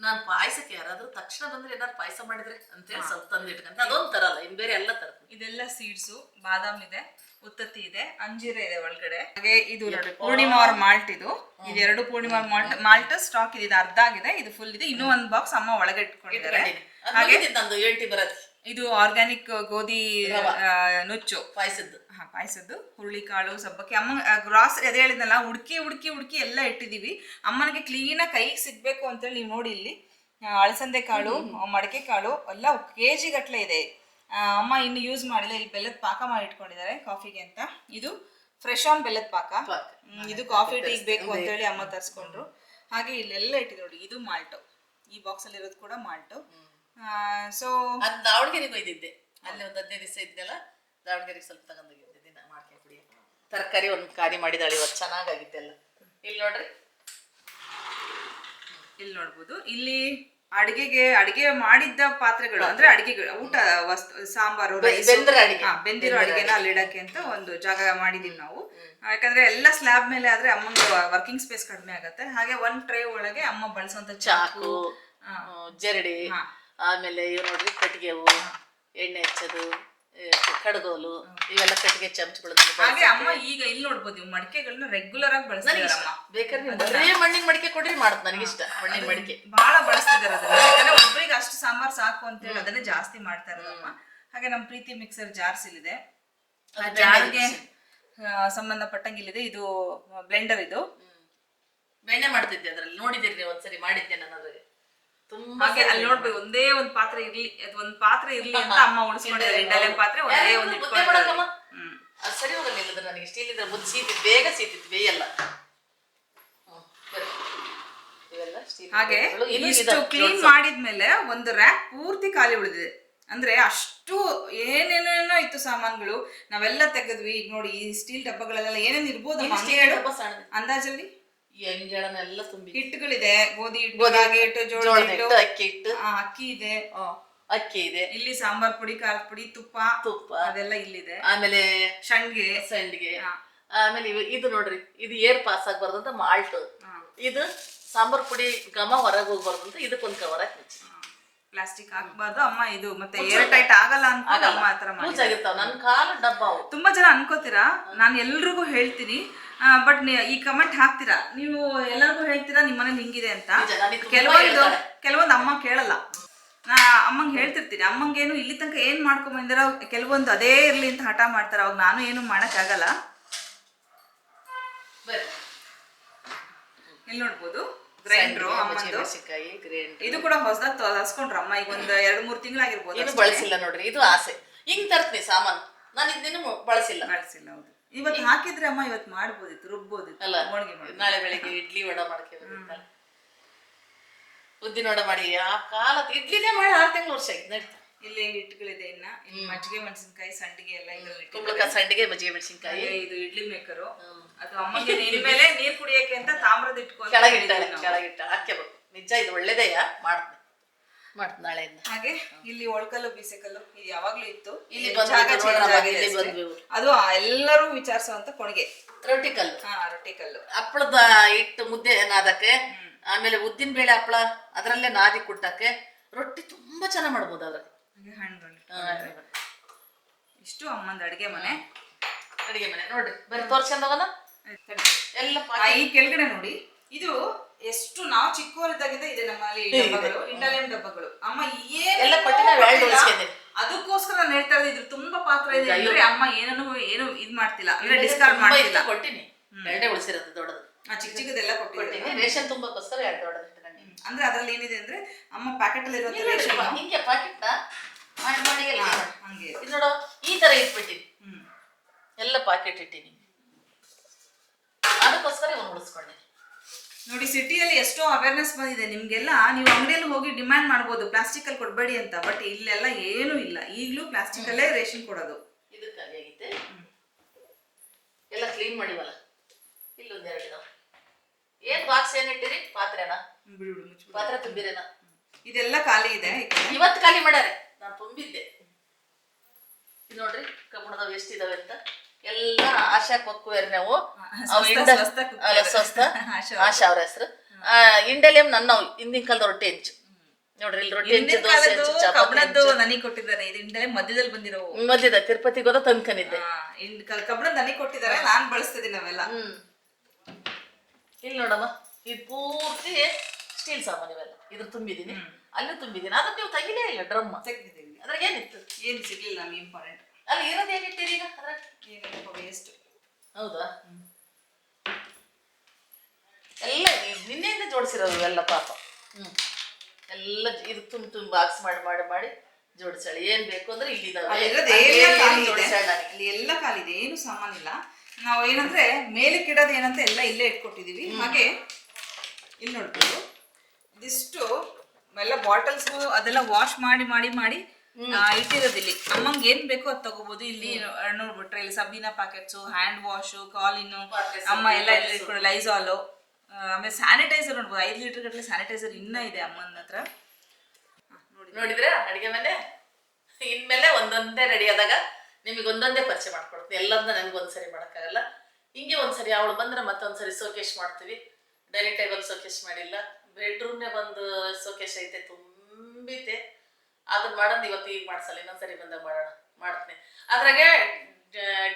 Speaker 2: ನಾನ್ ಪಾಯಸಕ್ಕೆ ಯಾರಾದ್ರೂ ತಕ್ಷಣ ಬಂದ್ರೆ ಏನಾದ್ರು ಪಾಯಸ ಮಾಡಿದ್ರೆ ಅಂತೇಳಿ ಸ್ವಲ್ಪ ತಂದಿಟ್ಕೊಂತ. ಅದೊಂದು ತರಲ್ಲ ಇನ್ ಬೇರೆ ಎಲ್ಲ ತರ
Speaker 1: ಇದೆಲ್ಲ ಸೀಡ್ಸು ಬಾದಾಮ್ ಇದೆ. ಉತ್ತತ್ತಿ ಇದೆ ಅಂಜೀರ ಇದೆ ಒಳಗಡೆ. ಹಾಗೆ ಇದು ನೋಡಿ ಪೂರ್ಣಿಮಾ ಅವ್ರ ಮಾಲ್ಟ್ ಇದು. ಇದೆರಡು ಪೂರ್ಣಿಮಾ ಮಾಲ್ಟ್ ಮಾಲ್ಟ್ ಸ್ಟಾಕ್ ಇದೆ ಇದು ಅರ್ಧ ಆಗಿದೆ ಇದು ಫುಲ್ ಇದೆ. ಇನ್ನೂ ಒಂದು ಬಾಕ್ಸ್ ಅಮ್ಮ ಒಳಗೆ ಇಟ್ಕೊಂಡಿದ್ದಾರೆ.
Speaker 2: ಹಾಗೆ ನಂದು ಬರತ್ತೆ
Speaker 1: ಇದು ಆರ್ಗ್ಯಾನಿಕ್ ಗೋಧಿ ನುಚ್ಚು.
Speaker 2: ಪಾಯಸದ್ದು.
Speaker 1: ಹಾ ಪಾಯಸದ್ದು. ಹುರುಳಿಕಾಳು ಸಬ್ಬಕ್ಕಿ. ಅಮ್ಮ ಗ್ರಾಸ್ ಅದೇ ಹೇಳಿದ್ನಲ್ಲ ಹುಡುಕಿ ಹುಡುಕಿ ಹುಡುಕಿ ಎಲ್ಲ ಇಟ್ಟಿದೀವಿ. ಅಮ್ಮನಿಗೆ ಕ್ಲೀನಾಗಿ ಕೈಗೆ ಸಿಗ್ಬೇಕು ಅಂತೇಳಿ ನೀವು ನೋಡಿ ಇಲ್ಲಿ. ಅಳಸಂದೆ ಕಾಳು ಮಡಕೆ ಕಾಳು ಎಲ್ಲ ಕೆ ಜಿ ಗಟ್ಟಲೆ ಇದೆ. ಅಮ್ಮ ಇನ್ನು ಯೂಸ್ ಮಾಡಿಲ್ಲ. ಇಲ್ಲಿ ಬೆಲ್ಲದ ಪಾಕ ಮಾಡಿ ಇಟ್ಕೊಂಡಿದ್ದಾರೆ ಕಾಫಿಗೆ ಅಂತ. ಇದು ಫ್ರೆಶ್ ಆನ್ ಬೆಲ್ಲದ ಪಾಕ. ಇದು ಕಾಫಿ ಟೀಗೆ ಬೇಕು ಅಂತ ಹೇಳಿ ಅಮ್ಮ ತರಿಸ್ಕೊಂಡ್ರು. ಹಾಗೆ ಇಲ್ಲೆಲ್ಲ ಇಟ್ಟಿದೆ ನೋಡಿ ಇದು ಮಾಲ್ಟ್. ಈ ಬಾಕ್ಸ್ ಅಲ್ಲಿ ಇರೋದು ಕೂಡ ಮಾಲ್ಟು. ಸೊ
Speaker 2: ಅದು ದಾವಣಗೆರೆಗೆ ಒಯ್ದಿದ್ದೆ ಅಲ್ಲಿ ಒಂದು ಹದಿನೈದು ದಿವಸ ಇದ್ದೆಲ್ಲ ದಾವಣಗೆರೆಗೆ ಸ್ವಲ್ಪ ತಗೊಂಡೋಗಿದ್ದೆ ದಿನ ಮಾಡ್ಕೊಂಡು ಕುಡಿಯ ತರಕಾರಿ ಒಂದು ಕಾರಿ ಮಾಡಿದಾಳೆ ಇವತ್ತು ಚೆನ್ನಾಗಾಗಿದ್ದೆಲ್ಲ. ಇಲ್ಲಿ ನೋಡ್ರಿ.
Speaker 1: ಇಲ್ಲಿ ನೋಡ್ಬೋದು. ಇಲ್ಲಿ ಅಡಿಗೆಗೆ ಅಡಿಗೆ ಮಾಡಿದ್ದ ಪಾತ್ರೆಗಳು ಅಂದ್ರೆ ಅಡಿಗೆಗಳು ಊಟ ವಸ್ತು ಸಾಂಬಾರು
Speaker 2: ಬೆಂದಿರೋ
Speaker 1: ಅಡಿಗೆನ ಅಲ್ಲಿ ಇಡಕ್ಕೆ ಅಂತ ಒಂದು ಜಾಗ ಮಾಡಿದೀವಿ ನಾವು. ಯಾಕಂದ್ರೆ ಎಲ್ಲ ಸ್ಲ್ಯಾಬ್ ಮೇಲೆ ಆದ್ರೆ ಅಮ್ಮನ ವರ್ಕಿಂಗ್ ಸ್ಪೇಸ್ ಕಡಿಮೆ ಆಗತ್ತೆ. ಹಾಗೆ ಒಂದ್ ಟ್ರೇ ಒಳಗೆ ಅಮ್ಮ ಬಳಸುವಂತ
Speaker 2: ಚಾಕು. ಜರಡಿ. ಆಮೇಲೆ ಇವು ನೋಡ್ರಿ ಕಟ್ಟಿಗೆವು ಎಣ್ಣೆ ಹಚ್ಚೋದು ಕಡಗೋಲು ಇವೆಲ್ಲ ಕಟ್ಟಿಗೆ ಚಮಚಗಳು
Speaker 1: ಹಾಗೆ ಅಮ್ಮ ಈಗ ಇಲ್ಲಿ ನೋಡ್ಬೋದು ಇವು ಮಡಿಕೆಗಳನ್ನ ರೆಗ್ಯುಲರ್ ಆಗಿ ಬಳಸ್ತಿದ್ದಾರೆ ಅಮ್ಮ
Speaker 2: ಬೇಕಾದ್ರೆ ನೀವು ಬರೇ ಮಣ್ಣಿನ ಮಡಿಕೆ ಕೊಡ್ರಿ ನನಗೆ ಇಷ್ಟ ಮಣ್ಣಿನ ಮಡಿಕೆ.
Speaker 1: ಬಹಳ ಬಳಸ್ತಿದ್ದಾರೆ ಅದನ್ನ ಯಾಕಂದ್ರೆ ಒಬ್ರಿಗೆ ಅಷ್ಟು ಸಾಂಬಾರ್ ಸಾಕು ಅಂತ ಹೇಳಿ ಅದನ್ನೇ ಜಾಸ್ತಿ ಮಾಡ್ತಾ ಇರೋದಮ್ಮ. ಹಾಗೆ ನಮ್ಮ ಪ್ರೀತಿ ಮಿಕ್ಸರ್ ಜಾರ್ಸ್ ಇಲ್ಲಿದೆ. ಆ ಜಾರ್ಗೆ ಆ, ಸಂಬಂಧಪಟ್ಟಂಗೆ ಇಲ್ಲಿದೆ. ಇದು ಬ್ಲೆಂಡರ್ ಇದು.
Speaker 2: ಬೆಣ್ಣೆ ಮಾಡ್ತಿದ್ದೆ ಅದ್ರಲ್ಲಿ. ನೋಡಿದಿರಿ ನೀವು ಒಂದ್ಸರಿ ಮಾಡಿದ್ದೆ ನಾನು ಅದ್ರಾಗೆ ತುಂಬಾ
Speaker 1: ಹಾಗೆ ಅಲ್ಲಿ ನೋಡ್ಬೇಕು ಒಂದೇ ಒಂದ್ ಪಾತ್ರೆ ಇರ್ಲಿ ಅದ್ ಒಂದ್ ಪಾತ್ರೆ ಇರ್ಲಿ ಅಂತ ಅಮ್ಮ ಉಳಿಸ್ಕೊಂಡಿದ್ದಾರೆ ಇಂಡಲೆ ಪಾತ್ರೆ ಒಂದೇ ಒಂದ್ ಇಟ್ಕೊಂಡಿದ್ದಾರೆ.
Speaker 2: ಅದು ಸರಿ ಹೋಗಲ್ಲ ಇಲ್ಲದ್ರೆ ನನಗೆ ಸ್ಟೀಲ್ ಇದ್ರೆ ಮುದ್ದು ಸೀತಿ ಬೇಗ ಸೀತಿತ್ತು ಬೇಯಲ್ಲ
Speaker 1: ಹಾಗೆ ಇಷ್ಟು ಕ್ಲೀನ್. ಮಾಡಿದ್ಮೇಲೆ ಒಂದು ರ್ಯಾಕ್ ಪೂರ್ತಿ ಖಾಲಿ ಉಳಿದಿದೆ. ಅಂದ್ರೆ ಅಷ್ಟು ಏನೇನೇನೋ ಇತ್ತು ಸಾಮಾನುಗಳು ನಾವೆಲ್ಲ ತೆಗೆದ್ವಿ. ಈಗ ನೋಡಿ ಈ ಸ್ಟೀಲ್ ಡಬ್ಬಗಳೆಲ್ಲ ಏನೇನು ಇರ್ಬೋದು ಅಂದಾಜಲ್ಲಿ?
Speaker 2: ಈ ಅಂಜಾಳನೆಲ್ಲ ತುಂಬಿ
Speaker 1: ಹಿಟ್ಟುಗಳಿದೆ ಗೋಧಿ ಹಿಟ್ಟು ರಾಗಿ ಹಿಟ್ಟು ಜೋಳದ
Speaker 2: ಜೋಳದ
Speaker 1: ಹಿಟ್ಟು
Speaker 2: ಹಿಟ್ಟು ಅಕ್ಕಿ ಹಿಟ್ಟು.
Speaker 1: ಆ, ಅಕ್ಕಿ ಇದೆ
Speaker 2: ಆ, ಅಕ್ಕಿ ಇದೆ.
Speaker 1: ಇಲ್ಲಿ ಸಾಂಬಾರ್ ಪುಡಿ ಖಾರದ ಪುಡಿ ತುಪ್ಪ
Speaker 2: ತುಪ್ಪ.
Speaker 1: ಅದೆಲ್ಲ ಇಲ್ಲಿದೆ.
Speaker 2: ಆಮೇಲೆ
Speaker 1: ಶಂಡ್ಗೆ
Speaker 2: ಸಂಡಿಗೆ
Speaker 1: ಹಾ.
Speaker 2: ಆಮೇಲೆ ಇವು- ಇದು ನೋಡ್ರಿ ಇದು ಏರ್ ಪಾಸ್ ಆಗ್ಬಾರ್ದಂತ ಮಾಲ್ಟ್.
Speaker 1: ಹಾ.
Speaker 2: ಇದು ಸಾಂಬಾರ್ ಪುಡಿ ಘಮ ಹೊರಗೆ ಹೋಗ್ಬಾರ್ದಂತ ಇದಕ್ಕೊಂದು ಕವರ್ ಹಾಕಿ ಮುಚ್ಚಿ
Speaker 1: ಪ್ಲಾಸ್ಟಿಕ್ ಹಾಕ್ಬಾರ್ದು. ಅಮ್ಮ ಇದು ಮತ್ತೆ ಏರ್ ಟೈಟ್ ಆಗಲ್ಲ ಅನ್ಕೊಂಡು ಅಮ್ಮ ಆತರ
Speaker 2: ಲೂಸ್ ಆಗಿರ್ತಾವ ನನ್ನ ಕಾಲು ಡಬ್ಬ ಅವು.
Speaker 1: ತುಂಬಾ ಜನ ಅನ್ಕೋತೀರಾ? ನಾನು ಎಲ್ರಿಗೂ ಹೇಳ್ತೀನಿ. ಬಟ್ ಈ ಕಮೆಂಟ್ ಹಾಕ್ತೀರಾ? ನೀವು ಎಲ್ಲರಿಗೂ ಹೇಳ್ತೀರಾ? ನಿಮ್ಮ ಮನೇಲಿ ಹಿಂಗಿದೆ ಅಂತ. ಕೆಲವೊಂದು ಕೆಲವೊಂದು ಅಮ್ಮ ಕೇಳಲ್ಲ. ನಾ ಅಮ್ಮಂಗೆ ಹೇಳ್ತಿರ್ತೀನಿ. ಅಮ್ಮಂಗೇನು ಇಲ್ಲಿ ತನಕ ಏನ್ ಮಾಡ್ಕೊಂಡ್ ಬಂದಿರೋ ಕೆಲವೊಂದು ಅದೇ ಇರ್ಲಿ ಅಂತ ಹಠ ಮಾಡ್ತಾರೆ. ಅವಾಗ ನಾನು ಏನು ಆಗಲ್ಲ. ಇಲ್ಲಿ ನೋಡ್ಬೋದು? ಗ್ರೈಂಡ್ರು
Speaker 2: ಮೆಣಸಿನಕಾಯಿ ಗ್ರೇಂಡ್
Speaker 1: ಇದು ಕೂಡ ಹೊಸದಾಗಿ ತರಿಸ್ಕೊಂಡ್ರು ಅಮ್ಮ ಈಗ ಒಂದ್ ಎರಡ್ ಮೂರ್ ತಿಂಗಳಾಗಿರ್ಬೋದು
Speaker 2: ಇದು ಬಳಸಿಲ್ಲ ನೋಡ್ರಿ ಇದು ಆಸೆ. ಹಿಂಗ್ ತರ್ತೀನಿ ಸಾಮಾನು. ನಾನು ಇದನ್ನು ಬಳಸಿಲ್ಲ.
Speaker 1: ಬಳಸಿಲ್ಲ ಹೌದು. ಇವತ್ತು ಹಾಕಿದ್ರೆ ಅಮ್ಮ ಇವತ್ತು ಮಾಡ್ಬೋದಿತ್ತು ರುಬ್ಬೋದಿತ್ತು
Speaker 2: ಅಲ್ಲ. ನಾಳೆ ಬೆಳಿಗ್ಗೆ ಇಡ್ಲಿ ವಡ ಮಾಡ್ಕೋಬೇಕಲ್ಲ ಉದ್ದಿನ ವಡ ಮಾಡಿ ಆ ಕಾಲದ ಇಡ್ಲಿನೇ ಮಾಡಿ ಆರು ತಿಂಗಳು ವರ್ಷ ಆಯ್ತು ನಡೀತಾ.
Speaker 1: ಇಲ್ಲಿ ಹಿಟ್ಟುಗಳಿದೆ ಇನ್ನ. ಇಲ್ಲಿ ಮಜ್ಜಿಗೆ ಮೆಣಸಿನಕಾಯಿ ಸಂಡಿಗೆ ಎಲ್ಲ ಇದ್ರಲ್ಲಿ
Speaker 2: ಕುಂಬಳಕಾಯಿ ಸಂಡಿಗೆ ಮಜ್ಜಿಗೆ ಮೆಣಸಿನಕಾಯಿ.
Speaker 1: ಇದು ಇಡ್ಲಿ ಮೇಕರು ಅದು ಅಮ್ಮಗೆ ನೀರ್ ಮೇಲೆ ನೀರ್ ಕುಡಿಯಕ್ಕೆ ಅಂತ ತಾಮ್ರದ ಇಟ್ಕೊಂಡು
Speaker 2: ಕೆಳಗಿಟ್ಟಾಳೆ ಕೆಳಗಿಟ್ಟಾಳೆ ಹಾಕ್ಯಬೇಕು ನಿಜ ಇದು ಒಳ್ಳೇದೇಯ ಮಾಡ್ತೀನಿ. ಮಾಡ್ತೀನಿ ನಾಳೆಯಿಂದ.
Speaker 1: ಹಾಗೆ ಇಲ್ಲಿ ಒಳಕಲ್ಲು ಬೀಸೆಕಲ್ಲು ಇದು ಯಾವಾಗ್ಲೂ ಇತ್ತು.
Speaker 2: ಇಲ್ಲಿ
Speaker 1: ಅಷ್ಟೇ. ಅದು ಎಲ್ಲರೂ ವಿಚಾರಿಸುವಂತ ಕೊಡುಗೆ
Speaker 2: ರೊಟ್ಟಿ ಕಲ್ಲು.
Speaker 1: ಹಾ ರೊಟ್ಟಿ ಕಲ್ಲು.
Speaker 2: ಹಪ್ಪಳದ ಹಿಟ್ಟು ಮುದ್ದೆ ನಾದಕ್ಕೆ ಆಮೇಲೆ ಉದ್ದಿನ ಬೇಳೆ ಹಪ್ಪಳ ಅದರಲ್ಲೇ ನಾದಿ ಕುಟ್ಟಕ್ಕೆ ರೊಟ್ಟಿ ತುಂಬಾ ಚೆನ್ನಾಗಿ ಮಾಡ್ಬೋದು ಅದ್ರಲ್ಲಿ.
Speaker 1: ಹಾಗೆ ಹಣ್ಣುಗಳು ಇಷ್ಟು ಅಮ್ಮಂದ ಅಡಿಗೆ ಮನೆ.
Speaker 2: ಅಡಿಗೆ ಮನೆ ನೋಡ್ರಿ ಬರೀ ತೋರ್ಸ್ಕೊಂಡೋಗನ ಎಲ್ಲ
Speaker 1: ಈ ಕೆಳಗಡೆ ನೋಡಿ. ಇದು ಎಷ್ಟು ನಾವು ಚಿಕ್ಕವರಿದ್ದಾಗಿಂದ ಇದೆ ನಮ್ಮಲ್ಲಿ ಡಬ್ಬಗಳು ಇಂಡಾಲಿಯಂ ಡಬ್ಬಗಳು. ಅಮ್ಮ ಏನೆಲ್ಲ
Speaker 2: ಎಲ್ಲ.
Speaker 1: ಅದಕ್ಕೋಸ್ಕರ ನಾನು ಹೇಳ್ತಾ ಇರೋದು ಇದ್ರ ತುಂಬಾ ಪಾತ್ರ ಇದೆ. ಅಂದ್ರೆ ಅಮ್ಮ ಏನನ್ನು ಏನು ಇದ್ ಮಾಡ್ತಿಲ್ಲ. ಅಂದ್ರೆ ಡಿಸ್ಕಾರ್ಡ್ ಮಾಡ್ತಿಲ್ಲ.
Speaker 2: ಕೊಟ್ಟಿನಿ. ಎರಡೇ ಉಳಿಸಿರೋದು ದೊಡ್ಡದು.
Speaker 1: ಚಿಕ್ಕ ಚಿಕ್ಕದೆಲ್ಲ ಕೊಟ್ಟಿದ್ದೀನಿ
Speaker 2: ರೇಷನ್ ತುಂಬಕ್ಕೋಸ್ಕರ ಎರಡು ದೊಡ್ಡದು.
Speaker 1: ಅಂದ್ರೆ ಅದ್ರಲ್ಲಿ ಏನಿದೆ ಅಂದ್ರೆ ಅಮ್ಮ ಪ್ಯಾಕೆಟ್ ಅಲ್ಲಿ ಇರೋದು ರೇಷನ್
Speaker 2: ಹಿಂಗೆ ಪ್ಯಾಕೆಟ್ ಮಾಡಿ ಮಾಡಿ
Speaker 1: ಹಂಗೆ.
Speaker 2: ಇದು ನೋಡು ಈ ತರ ಇಟ್ಬಿಟ್ಟಿನಿ ಎಲ್ಲ ಪ್ಯಾಕೆಟ್ ಇಟ್ಟಿನಿ. ಅದಕ್ಕೋಸ್ಕರ ಇವನು ಉಳಿಸ್ಕೊಂಡೆ.
Speaker 1: ನೋಡಿ ಸಿಟಿಯಲ್ಲಿ ಎಷ್ಟೋ ಅವೇರ್ನೆಸ್ ಬಂದಿದೆ. ನಿಮ್ಗೆಲ್ಲ ನೀವು ಅಂಗಡಿಯಲ್ಲಿ ಹೋಗಿ ಡಿಮ್ಯಾಂಡ್ ಮಾಡ್ಬೋದು. ಪ್ಲಾಸ್ಟಿಕ್ ಅಲ್ಲಿ ಕೊಡಬೇಡಿ ಅಂತ. ಬಟ್ ಇಲ್ಲೆಲ್ಲ ಏನೂ ಇಲ್ಲ. ಈಗಲೂ ಪ್ಲಾಸ್ಟಿಕ್ ಅಲ್ಲೇ ರೇಷನ್ ಕೊಡೋದು.
Speaker 2: ಇದಕ್ಕಾಗಿ ಆಗೈತೆ ಎಲ್ಲ ಕ್ಲೀನ್ ಮಾಡಿವಲ್ಲ. ಇಲ್ಲೊಂದ್ ಎರಡು ಇದಾವೆ ಏನ್ ಬಾಕ್ಸ್ ಏನಿಟ್ಟಿರಿ ಪಾತ್ರೆನಾ?
Speaker 1: ಬಿಡು.
Speaker 2: ಪಾತ್ರೆ ತುಂಬಿರೇನಾ
Speaker 1: ಇದೆಲ್ಲ ಖಾಲಿ ಇದೆ.
Speaker 2: ಇವತ್ತು ಖಾಲಿ ಮಾಡ್ಯಾರೆ. ನಾನು ತುಂಬಿದ್ದೆ. ಇದು ನೋಡ್ರಿ ಕಬ್ಬಣದವ್ ಎಷ್ಟಿದಾವೆ ಅಂತ. ಎಲ್ಲ ಆಶಾ ಕೊಕ್ಕುವೇರ್ ನಾವು.
Speaker 1: ಸ್ವಸ್ಥ- ಆಶಾ
Speaker 2: ಅವ್ರ. ಹೆಸರು. ಇಂಡಲಿಯಂ ನನ್ನ ಹಿಂದಿನ ಕಾಲದ ರೊಟ್ಟಿ ಹೆಂಚು. ನೋಡ್ರಿ ಇಲ್ಲಿ ರೊಟ್ಟಿ ಹೆಂಚು ದೋಸೆ ಹೆಂಚು
Speaker 1: ಕಬ್ಬಣದ್ದು ನನಗೆ ಕೊಟ್ಟಿದ್ದಾರೆ. ಇದರಿಂದಲೇ ಮಧ್ಯದಲ್ಲಿ ಬಂದಿರೋ
Speaker 2: ಮಧ್ಯದ ತಿರುಪತಿಗೆ ಹೋದ ತಂದ್ಕೊಂಡಿದ್ದೆ
Speaker 1: ಕಬ್ಬಣ ನನಗೆ ಕೊಟ್ಟಿದ್ದಾರೆ. ನಾನ್ ಬಳಸ್ತಿದ್ದೀನಿ ನಾವೆಲ್ಲ
Speaker 2: ಹ್ಮ್. ಇಲ್ಲಿ ನೋಡಮ್ಮ. ಇದು ಪೂರ್ತಿ ಸ್ಟೀಲ್ ಸಾಮಾನು ಇವೆಲ್ಲ. ಇದ್ರ ತುಂಬಿದೀನಿ. ಅಲ್ಲೂ ತುಂಬಿದೀನಿ. ಅದನ್ನ ನೀವು ತೆಗಿಲೇ ಇಲ್ಲ ಡ್ರಮ್.
Speaker 1: ತೆಗ್ದಿದ್ದೀವಿ.
Speaker 2: ಅದ್ರಾಗ ಏನಿತ್ತು?
Speaker 1: ಏನು ಸಿಗ್ಲಿಲ್ಲ ನಮ್ಗೆ ಇಂಪಾರ್ಟೆಂಟ್
Speaker 2: ಅಲ್ಲಿ ಇರೋದು ಏನಿಟ್ಟಿರಿ ಈಗ ಅದ್ರಾಗ?
Speaker 1: ವೇಸ್ಟ್
Speaker 2: ಹೌದಾ? ಎಲ್ಲ ನಿನ್ನೆಯಿಂದ ಜೋಡಿಸಿರೋದು ಎಲ್ಲ ಪಾಪ. ಹ್ಮ್. ಎಲ್ಲ ಇದು ತುಂಬ ತುಂಬ ಬಾಕ್ಸ್ ಮಾಡಿ ಮಾಡಿ ಮಾಡಿ ಜೋಡಿಸಳಿ. ಏನ್ ಬೇಕು ಅಂದ್ರೆ
Speaker 1: ಇಲ್ಲಿ
Speaker 2: ಅಲ್ಲಿ
Speaker 1: ಎಲ್ಲ ಕಾಲಿದೆ ಏನು ಸಾಮಾನಿಲ್ಲ ನಾವು ಏನಂದ್ರೆ ಮೇಲೆ ಏನಂತ ಎಲ್ಲ ಇಲ್ಲೇ ಇಟ್ಕೊಟ್ಟಿದೀವಿ. ಹಾಗೆ ಇಲ್ಲಿ ನೋಡ್ಬೋದು. ಇದಿಷ್ಟು ಎಲ್ಲ ಬಾಟಲ್ಸ್ ಅದೆಲ್ಲ ವಾಶ್ ಮಾಡಿ ಮಾಡಿ ಮಾಡಿ ಇಟ್ಟಿರೋದು ಇಲ್ಲಿ. ಅಮ್ಮಂಗೆ ಏನ್ ಬೇಕೋ ಅದು ತಗೋಬಹುದು ಇಲ್ಲಿ ನೋಡ್ಬಿಟ್ರೆ ಇಲ್ಲಿ ಸಬೀನಾ ಪ್ಯಾಕೆಟ್ಸ್ ಹ್ಯಾಂಡ್ ವಾಶ್ ಕಾಲಿನು ಅಮ್ಮ ಎಲ್ಲ ಇಲ್ಲಿ ಲೈಸಾಲು ಆಮೇಲೆ ಸ್ಯಾನಿಟೈಸರ್ ನೋಡ್ಬೋದು. ಐದು ಲೀಟರ್ ಗಟ್ಟಲೆ ಸ್ಯಾನಿಟೈಸರ್ ಇನ್ನ ಇದೆ ಅಮ್ಮನ ಹತ್ರ. ನೋಡಿ.
Speaker 2: ನೋಡಿದ್ರೆ? ಅಡಿಗೆ ಮನೆ? ಇನ್ಮೇಲೆ ಒಂದೊಂದೇ ರೆಡಿ ಆದಾಗ ನಿಮಗೆ ಒಂದೊಂದೇ ಪರಿಚಯ ಮಾಡ್ಕೊಡ್ತೀನಿ. ಎಲ್ಲದನ್ನ ನನಗೆ ಒಂದ್ಸರಿ ಮಾಡೋಕ್ಕಾಗಲ್ಲ. ಹಿಂಗೆ ಒಂದ್ಸರಿ ಅವಳು ಬಂದ್ರೆ ಮತ್ತೊಂದ್ಸರಿ ಸೋಕೇಶ್ ಮಾಡ್ತೀವಿ. ಡೈನಿಂಗ್ ಟೇಬಲ್ ಸೋಕೇಶ್ ಮಾಡಿಲ್ಲ. ಬೆಡ್ರೂಮ್ನೇ ಬಂದು ಸೋಕೇಶ್ ಐತೆ ತುಂಬಿತೆ. ಅದನ್ನ ಮಾಡೋದು ಇವತ್ತು ಈಗ ಮಾಡ್ಸಲ್ಲ ಇನ್ನೊಂದ್ಸರಿ ಬಂದಾಗ ಮಾಡೋಣ ಮಾಡ್ತೀನಿ. ಅದ್ರಾಗೆ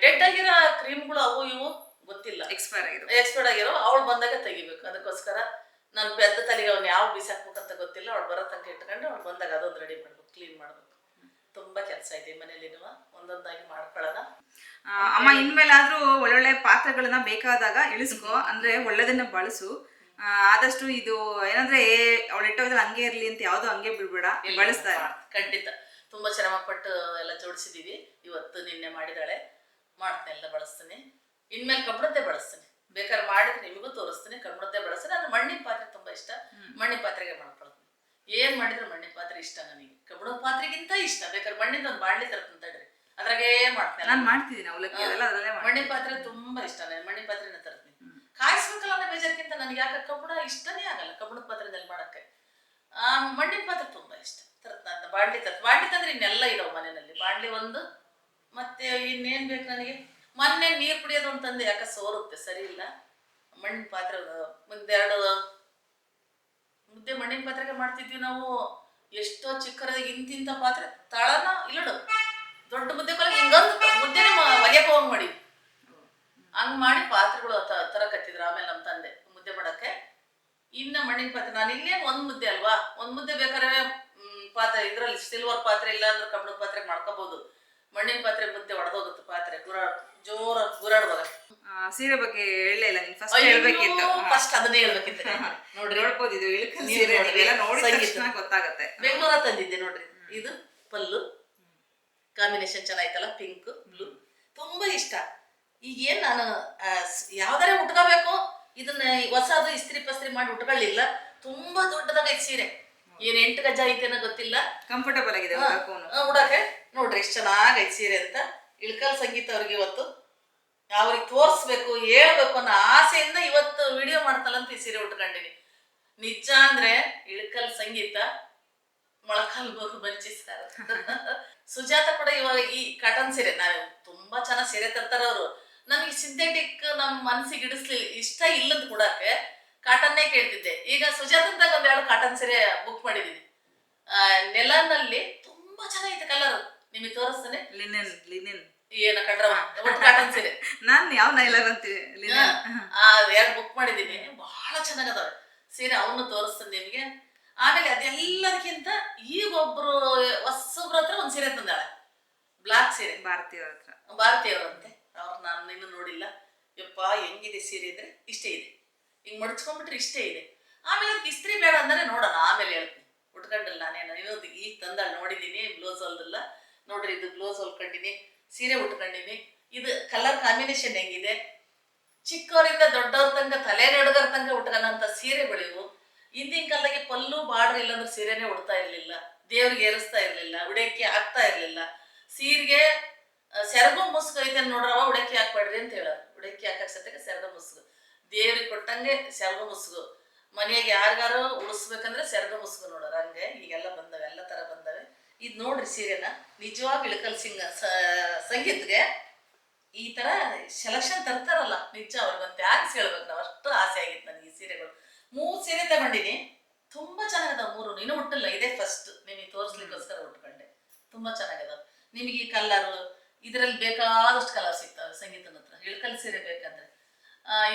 Speaker 2: ಡೆಡ್ ಆಗಿರೋ ಕ್ರೀಮ್ಗಳು ಅವು ಇವು ಗೊತ್ತಿಲ್ಲ.
Speaker 1: ಎಕ್ಸ್ಪೈರ್ ಆಗಿರೋ
Speaker 2: ಎಕ್ಸ್ಪೈರ್ ಆಗಿರೋ ಅವಳು ಬಂದಾಗ ತೆಗಿಬೇಕು. ಅದಕ್ಕೋಸ್ಕರ ನನ್ನ ಪೆದ್ದ ತಲೆಗೆ ಅವ್ನು ಯಾವ ಬೀಸಾಕ್ಬೇಕಂತ ಗೊತ್ತಿಲ್ಲ. ಅವ್ಳು ಬರೋ ತನಕ ಇಟ್ಕೊಂಡು ಅವ್ಳು ಬಂದಾಗ ಅದೊಂದು ರೆಡಿ ಮಾಡ್ಬೇಕು ಕ್ಲೀನ್ ಮಾಡ್ಬೇಕು. ತುಂಬಾ ಕೆಲಸ ಇದೆ ಮನೇಲಿ ಒಂದೊಂದಾಗಿ ಮಾಡ್ಕೊಳ್ಳೋಣ.
Speaker 1: ಅಮ್ಮ ಇನ್ಮೇಲಾದ್ರೂ ಒಳ್ಳೊಳ್ಳೆ ಪಾತ್ರೆಗಳನ್ನ ಬೇಕಾದಾಗ ಇಳಿಸ್ಕೋ. ಅಂದ್ರೆ ಒಳ್ಳೆದನ್ನ ಬಳಸು. ಆದಷ್ಟು ಇದು ಏನಂದ್ರೆ ಅವಳು ಇಟ್ಟೋದ್ರೆ ಹಂಗೆ ಇರ್ಲಿ ಅಂತ ಯಾವ್ದು ಹಂಗೆ ಬಿಡ್ಬೇಡ ಬಳಸ್ತಾ ಇರು.
Speaker 2: ಖಂಡಿತ. ತುಂಬಾ ಶ್ರಮ ಪಟ್ಟು ಎಲ್ಲ ಜೋಡಿಸಿದೀವಿ. ಇವತ್ತು ನಿನ್ನೆ ಮಾಡಿದಾಳೆ. ಮಾಡ್ತೀನಿ ಎಲ್ಲ ಬಳಸ್ತೀನಿ. ಇನ್ಮೇಲೆ ಕಬ್ಬಣದ್ದೇ ಬಳಸ್ತೀನಿ. ಬೇಕಾದ್ರೆ ಮಾಡಿದ್ರೆ ನಿಮಗೂ ತೋರಿಸ್ತೀನಿ. ಕಬ್ಬಣದ್ದೇ ಬಳಸ್ತೀನಿ. ಅದು ಮಣ್ಣಿನ ಪಾತ್ರೆ ತುಂಬಾ ಇಷ್ಟ. ಮಣ್ಣಿನ ಪಾತ್ರೆಗೆ ಮಾಡ್ಕೊಳ್ತೀನಿ. ಏನ್ ಮಾಡಿದ್ರು ಮಣ್ಣಿನ ಪಾತ್ರೆ ಇಷ್ಟ ನನಗೆ. ಕಬ್ಬಣದ ಪಾತ್ರೆಗಿಂತ ಇಷ್ಟ. ಬೇಕಾದ್ರೆ ಮಣ್ಣಿಂದ ಒಂದು ಬಾಳ್ಲಿ ತರ್ತೀನಿ ತಡ್ರಿ ಅದ್ರಾಗೇ ಮಾಡ್ತೇನೆ.
Speaker 1: ನಾನು ಮಾಡ್ತಿದ್ದೀನಿ ಅವಲಕ್ಕಿ
Speaker 2: ಮಣ್ಣಿನ ಪಾತ್ರೆ ತುಂಬಾ ಇಷ್ಟ ನನಗೆ. ಮಣ್ಣಿನ ಪಾತ್ರೆನ ತರ್ತೀನಿ. ಕಾಯಿಸ್ಬೇಕಲ್ಲ ಅನ್ನೋ ಬೇಜಾರಕ್ಕಿಂತ ನನಗೆ ಯಾಕೆ ಕಬ್ಬಣ ಇಷ್ಟನೇ ಆಗಲ್ಲ ಕಬ್ಬಣದ ಪಾತ್ರೆದಲ್ಲಿ ಮಾಡಕ್ಕೆ. ಮಣ್ಣಿನ ಪಾತ್ರೆ ತುಂಬಾ ಇಷ್ಟ. ತರ್ತ ಅಂತ ಬಾಂಡ್ಲಿ ತರ್ತ ಬಾಂಡ್ಲಿ ತಂದ್ರೆ ಇನ್ನೆಲ್ಲ ಇರೋ ಮನೆಯಲ್ಲಿ. ಬಾಂಡ್ಲಿ ಒಂದು, ಮತ್ತೆ ಇನ್ನೇನು ಬೇಕು ನನಗೆ? ಮೊನ್ನೆ ನೀರು ಕುಡಿಯೋದು ಅಂತಂದು ಯಾಕೆ ಸೋರುತ್ತೆ? ಸರಿ ಇಲ್ಲ. ಮಣ್ಣಿನ ಪಾತ್ರೆ ಒಂದೆರಡು ಮುದ್ದೆ ಮಣ್ಣಿನ ಪಾತ್ರೆಗೆ ಮಾಡ್ತಿದ್ವಿ ನಾವು. ಎಷ್ಟೋ ಚಿಕ್ಕರದಾಗ ಇಂತಿಂತ ಪಾತ್ರೆ ತಳನ ಇಲ್ಲಡು. ದೊಡ್ಡ ಮುದ್ದೆ ಕೊಲೆ ಹಿಂಗಂದು ಮುದ್ದೆನೇ ಒಲೆಯಕ್ಕೆ ಹೋಗಿ ಮಾಡಿ ಹಂಗ್ ಮಾಡಿ ಪಾತ್ರೆಗಳು ತರ ಕಟ್ಟಿದ್ರು ಆಮೇಲೆ ನಮ್ಮ ತಂದೆ ಮುದ್ದೆ ಮಾಡಕ್ಕೆ. ಇನ್ನ ಮಣ್ಣಿನ ಪಾತ್ರೆ ನಾನು ಇಲ್ಲೇ ಒಂದ್ ಮುದ್ದೆ ಅಲ್ವಾ? ಒಂದ್ ಮುದ್ದೆ ಬೇಕಾದ್ರೆ ಪಾತ್ರೆ ಇದ್ರಲ್ಲಿ ಸಿಲ್ವರ್ ಪಾತ್ರೆ ಇಲ್ಲ ಅಂದ್ರೆ ಕಬ್ಬಣದ ಪಾತ್ರೆ ಮಾಡ್ಕೋಬಹುದು ಮಣ್ಣಿನ ಪಾತ್ರೆ ಮುದ್ದೆ ಒಡೆದೋಗುತ್ತೆ ಪಾತ್ರೆ ಜೋರ ಗುರಾಡ್ವಾಗ.
Speaker 1: ಆ, ಸೀರೆ ಬಗ್ಗೆ ಹೇಳಲೇ ಇಲ್ಲ ನೀನ್ ಫಸ್ಟ್ ಹೇಳ್ಬೇಕಿತ್ತು.
Speaker 2: ಫಸ್ಟ್ ಅದನ್ನೇ ಹೇಳ್ಬೇಕಿತ್ತು. ನೋಡ್ರಿ.
Speaker 1: ನೋಡ್ಬೋದು ಇದು ಇಳ್ಕಲ್ ಸೀರೆ ನೀವೆಲ್ಲ ನೋಡಿದ ತಕ್ಷಣ ಗೊತ್ತಾಗತ್ತೆ.
Speaker 2: ಬೆಂಗಳೂರ ತಂದಿದ್ದೆ ನೋಡ್ರಿ. ಇದು ಪಲ್ಲು. ಕಾಂಬಿನೇಷನ್ ಚೆನ್ನಾಗಿತ್ತಲ್ಲ ಪಿಂಕ್ ಬ್ಲೂ. ತುಂಬಾ ಇಷ್ಟ. ಈಗ ಏನ್ ನಾನು ಯಾವ್ದಾರ ಉಟ್ಕೋಬೇಕು ಇದನ್ನ ಹೊಸದು ಇಸ್ತ್ರಿ ಪಸ್ತ್ರಿ ಮಾಡಿ ಉಟ್ಕೊಳ್ಳಿಲ್ಲ. ತುಂಬಾ ದೊಡ್ಡದಾಗೈತೆ ಸೀರೆ. ಏನ್ ಎಂಟು ಗಜ ಐತೆನೋ ಗೊತ್ತಿಲ್ಲ.
Speaker 1: ಕಂಫರ್ಟಬಲ್ ಆಗಿದೆ
Speaker 2: ಉಡಕ್ಕೆ ನೋಡ್ರಿ ಎಷ್ಟು ಚೆನ್ನಾಗೈತೆ ಸೀರೆ ಅಂತ. ಇಳ್ಕಲ್ ಸಂಗೀತ ಅವ್ರಿಗೆ ಇವತ್ತು. ಅವ್ರಿಗೆ ತೋರಿಸ್ಬೇಕು ಹೇಳ್ಬೇಕು ಅನ್ನೋ ಆಸೆಯಿಂದ ಇವತ್ತು ವಿಡಿಯೋ ಮಾಡ್ತಾಳಂತ ಈ ಸೀರೆ ಉಟ್ಕೊಂಡಿನಿ. ನಿಜ ಅಂದ್ರೆ ಇಳ್ಕಲ್ ಸಂಗೀತ ಮೊಳಕಾಲ್ ಬಹು ಬಂಚಿ ಸರ್. ಸುಜಾತ ಕೂಡ ಇವಾಗ ಈ ಕಾಟನ್ ಸೀರೆ ನಾವು ತುಂಬಾ ಚೆನ್ನಾಗಿ ಸೀರೆ ತರ್ತಾರ ಅವರು ನಮಗೆ ಸಿಂಥೆಟಿಕ್ ನಮ್ಮ ಮನಸ್ಸಿಗೆ ಇಡಿಸ್ಲಿಲ್ಲ ಇಷ್ಟ ಇಲ್ಲದ ಕೂಡಕ್ಕೆ ಕಾಟನ್ನೇ ಕೇಳ್ತಿದ್ದೆ. ಈಗ ಸುಜಾತಂದಾಗ ಒಂದೆರಡು ಕಾಟನ್ ಸೀರೆ ಬುಕ್ ಮಾಡಿದ್ದೀನಿ ನೆಲನಲ್ಲಿ ತುಂಬಾ ಚೆನ್ನಾಗಿತ್ತು ಕಲರ್ ನಿಮಗೆ ತೋರಿಸ್ತಾನೆ.
Speaker 1: ಲಿನೆನ್ ಲಿನೆನ್
Speaker 2: ಏನ ಕಂಡ್ರವ ಒಟ್ಟು ಕಾಟನ್ ಸೀರೆ.
Speaker 1: ನಾನು ಯಾವ ನೈಲರ್ ಅಂತೀವಿ?
Speaker 2: ಆ ಎರಡು ಬುಕ್ ಮಾಡಿದ್ದೀನಿ ಬಹಳ ಚೆನ್ನಾಗದಾವೆ. ಸೀರೆ ಅವನು ತೋರಿಸ್ತಾನೆ ನಿಮಗೆ. ಆಮೇಲೆ ಅದೆಲ್ಲದಕ್ಕಿಂತ ಈಗ ಒಬ್ರು ಹೊಸಬ್ರ ಹತ್ರ ಒಂದು ಸೀರೆ ತಂದಾಳೆ. ಬ್ಲಾಕ್ ಸೀರೆ.
Speaker 1: ಭಾರತೀಯ ಹತ್ರ.
Speaker 2: ಭಾರತೀಯವ್ರಂತೆ. ಅವ್ರು ನಾನು ಇನ್ನೂ ನೋಡಿಲ್ಲ. ಯಪ್ಪ, ಹೆಂಗಿದೆ ಸೀರೆ ಅಂದ್ರೆ ಇಷ್ಟೇ ಇದೆ. ಹಿಂಗೆ ಮಡ್ಚ್ಕೊಂಡ್ಬಿಟ್ರೆ ಇಷ್ಟೇ ಇದೆ. ಆಮೇಲೆ ಅದಕ್ಕೆ ಇಸ್ತ್ರಿ ಬೇಡ ಅಂದ್ರೆ ನೋಡೋಣ, ಆಮೇಲೆ ಹೇಳ್ತೀನಿ. ಉಟ್ಕೊಂಡಿಲ್ಲ ನಾನು ಇನ್ನೊಂದು ಈಗ ತಂದಾಳು ನೋಡಿದ್ದೀನಿ, ಬ್ಲೌಸ್ ಹೊಲ್ದಲ್ಲ. ನೋಡ್ರಿ, ಇದು ಬ್ಲೌಸ್ ಹೊಲ್ಕೊಂಡಿನಿ, ಸೀರೆ ಉಟ್ಕೊಂಡಿನಿ. ಇದು ಕಲರ್ ಕಾಂಬಿನೇಷನ್ ಹೆಂಗಿದೆ? ಚಿಕ್ಕವರಿಂದ ದೊಡ್ಡವ್ರ ತನಕ ತಲೆ ನಡುಗರ ತನಕ ಸೀರೆ ಸೀರೆಗಳಿವು ಹಿಂದಿನ ಕಾಲದಾಗೆ ಪಲ್ಲು, ಬಾಡ್ರಿ ಇಲ್ಲಾಂದ್ರೆ ಸೀರೆನೇ ಉಡ್ತಾ ಇರಲಿಲ್ಲ. ದೇವ್ರಿಗೆ ಏರಿಸ್ತಾ ಇರಲಿಲ್ಲ ಉಡಕ್ಕೆ ಆಗ್ತಾ ಇರಲಿಲ್ಲ. ಸೀರೆಗೆ ಸೆರಗು ಮುಸ್ಕು ಐತೆ ನೋಡ್ರವ ಉಡಕ್ಕಿ ಹಾಕ್ಬೇಡ್ರಿ ಅಂತ ಹೇಳೋರು ಉಡಕ್ಕಿ ಹಾಕಕ್ ಸತ್ಯಕ್ಕೆ ಸೆರಗ ಮುಸ್ಗು. ದೇವ್ರಿಗೆ ಕೊಟ್ಟಂಗೆ ಸೆರಗು ಮುಸ್ಗು. ಮನೆಯಾಗ ಯಾರಿಗಾರು ಉಳಿಸ್ಬೇಕಂದ್ರೆ ಸೆರಗು ಮುಸ್ಗು ನೋಡೋರು ಹಂಗೆ. ಈಗೆಲ್ಲ ಬಂದವೆ, ಎಲ್ಲ ತರ ಬಂದವೆ. ಇದು ನೋಡ್ರಿ ಸೀರೆನ. ನಿಜವಾಗಿ ಇಳಕಲ್ ಸಿಂಗ ಸಂಗೀತ್ಗೆ ಈ ತರ ಸೆಲೆಕ್ಷನ್ ತರ್ತಾರಲ್ಲ, ನಿಜ ಅವ್ರಿಗೊಂದು ಯಾಕೆ ಹೇಳ್ಬೇಕು ನಾವು? ಅಷ್ಟು ಆಸೆ ಆಗಿತ್ತು ನನಗೆ ಈ ಸೀರೆಗಳು. ಮೂರು ಸೀರೆ ತಗೊಂಡಿನಿ. ತುಂಬಾ ಚೆನ್ನಾಗದಾವ ಮೂರು. ನೀನು ಹುಟ್ಟಲ್ಲ ಇದೇ ಫಸ್ಟ್ ನಿಮಗೆ ತೋರಿಸ್ಲಿಕ್ಕೋಸ್ಕರ ಉಟ್ಕೊಂಡೆ. ತುಂಬಾ ಚೆನ್ನಾಗದಾವ. ನಿಮಗೆ ಈ ಕಲರ್ ಇದರಲ್ಲಿ ಬೇಕಾದಷ್ಟು ಕಲರ್ ಸಿಗ್ತವೆ ಸಂಗೀತನ ಹತ್ರ. ಇಳ್ಕಲ್ ಸೀರೆ ಬೇಕಂದ್ರೆ.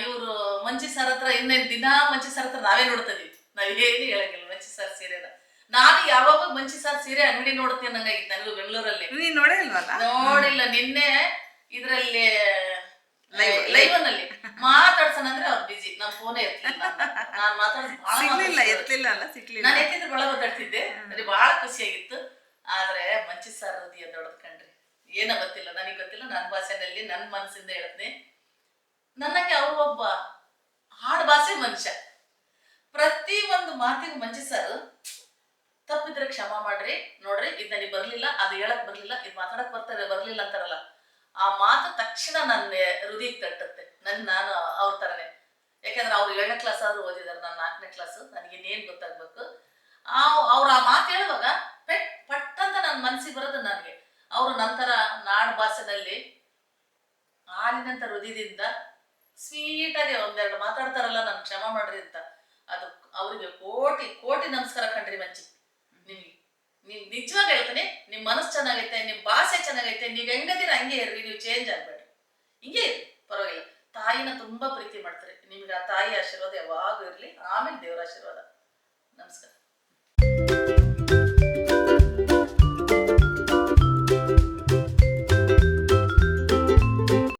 Speaker 2: ಇವರು ಮಂಚಿ ಸರ್ ಹತ್ರ ಇನ್ನೇನು ದಿನ ಮಂಚಿ ಸರ್ ಹತ್ರ ನಾವೇ ನೋಡ್ತಾ ನಾವು ನಾವ್ ಏನು ಹೇಳಂಗಿಲ್ಲ ಮಂಚಿ ಸರ್ ಸೀರೆನ ನಾನು ಯಾವಾಗ ಮಂಚಿ ಸರ್ ಸೀರೆ ಅಂಗಡಿ ನೋಡ್ತೀನಿ ನಂಗಾಗಿತ್ತು ನನಗೂ ಬೆಂಗಳೂರಲ್ಲಿ.
Speaker 1: ನೀನ್ ನೋಡೇ ಇಲ್ವಲ್ಲ?
Speaker 2: ನೋಡಿಲ್ಲ. ನಿನ್ನೆ ಇದರಲ್ಲಿ ಲೈವನಲ್ಲಿ ಲೈವ್ನಲ್ಲಿ ಮಾತಾಡ್ಸೋಣ ಅಂದ್ರೆ ಅವ್ರು ಬಿಜಿ ನಮ್ ಫೋನೇ ಇರ್ತಿಲ್ಲ ನಾನು.
Speaker 1: ಎತ್ತಲಿಲ್ಲ ಅಲ್ಲ
Speaker 2: ನಾನು ಎತ್ತಿದ್ರೆ ಒಳಗೆ ಮಾತಾಡ್ತಿದ್ದೆ ಅದು ಬಹಳ ಖುಷಿಯಾಗಿತ್ತು ಆದ್ರೆ ಮಂಚಿ ಸರ್ ಹೃದಯ ದೊಡ್ಡದು ಕಣ್ರಿ ಏನೋ ಗೊತ್ತಿಲ್ಲ, ನನಗೆ ಗೊತ್ತಿಲ್ಲ ನನ್ನ ಭಾಷೆನಲ್ಲಿ ನನ್ನ ಮನಸ್ಸಿಂದ ಹೇಳ್ತೀನಿ. ನನಗೆ ಅವ್ರು ಒಬ್ಬ ಹಾಡು ಭಾಷೆ ಮನುಷ್ಯ. ಪ್ರತಿ ಒಂದು ಮಾತಿಗೆ ಮಂಚಿ ಸರ್, ತಪ್ಪಿದ್ರೆ ಕ್ಷಮ ಮಾಡ್ರಿ, ನೋಡ್ರಿ, ಇದು ನನಗೆ ಬರಲಿಲ್ಲ, ಅದು ಹೇಳಕ್ ಬರಲಿಲ್ಲ, ಇದು ಮಾತಾಡಕ್ ಬರ್ತಾರೆ, ಬರಲಿಲ್ಲ ಅಂತಾರಲ್ಲ, ಆ ಮಾತು ತಕ್ಷಣ ನನ್ನ ಹೃದಯಕ್ಕೆ ತಟ್ಟುತ್ತೆ, ನನ್ ನಾನು ಅವ್ರ ತರನೇ. ಯಾಕಂದ್ರೆ ಅವ್ರು ಏಳನೇ ಕ್ಲಾಸ್ ಆದ್ರೂ ಓದಿದಾರೆ, ನಾನು ನಾಲ್ಕನೇ ಕ್ಲಾಸ್ ನನಗೆ ಇನ್ನೇನು ಗೊತ್ತಾಗ್ಬೇಕು. ಆ, ಅವ್ರ ಆ ಮಾತು ಹೇಳುವಾಗ ಪೆಟ್ ಪಟ್ ಅಂತ ನನ್ನ ಮನಸ್ಸಿಗೆ ಬರೋದು ನನಗೆ. ಅವರು ನಂತರ ನಾಡು ಭಾಷೆನಲ್ಲಿ ಹಾಲಿನಂತ ಹೃದಯದಿಂದ ಸ್ವೀಟಾಗಿ ಒಂದೆರಡು ಮಾತಾಡ್ತಾರಲ್ಲ, ನಾನು ಕ್ಷಮ ಮಾಡ್ರಿ ಅಂತ. ಅದು ಅವರಿಗೆ ಕೋಟಿ ಕೋಟಿ ನಮಸ್ಕಾರ ಕಣ್ರಿ ಮಂಚಿ. ನಿಮ್ಗೆ ನೀವು ನಿಜವಾಗ ಹೇಳ್ತೀನಿ ನಿಮ್ಮ ಮನಸ್ಸು ಚೆನ್ನಾಗೈತೆ ನಿಮ್ಮ ಭಾಷೆ ಚೆನ್ನಾಗೈತೆ, ನೀವು ಹೆಂಗದಿರ ಹಂಗೆ ಇರ್ರಿ, ನೀವು ಚೇಂಜ್ ಆಗ್ಬೇಡ್ರಿ. ಹಿಂಗೆ ಇರ್ರಿ, ಪರವಾಗಿಲ್ಲ. ತಾಯಿನ ತುಂಬಾ ಪ್ರೀತಿ ಮಾಡ್ತಾರೆ. ನಿಮ್ಗೆ ಆ ತಾಯಿ ಆಶೀರ್ವಾದ ಯಾವಾಗ ಇರಲಿ. ಆಮೇಲೆ ದೇವರ ಆಶೀರ್ವಾದ. ನಮಸ್ಕಾರ.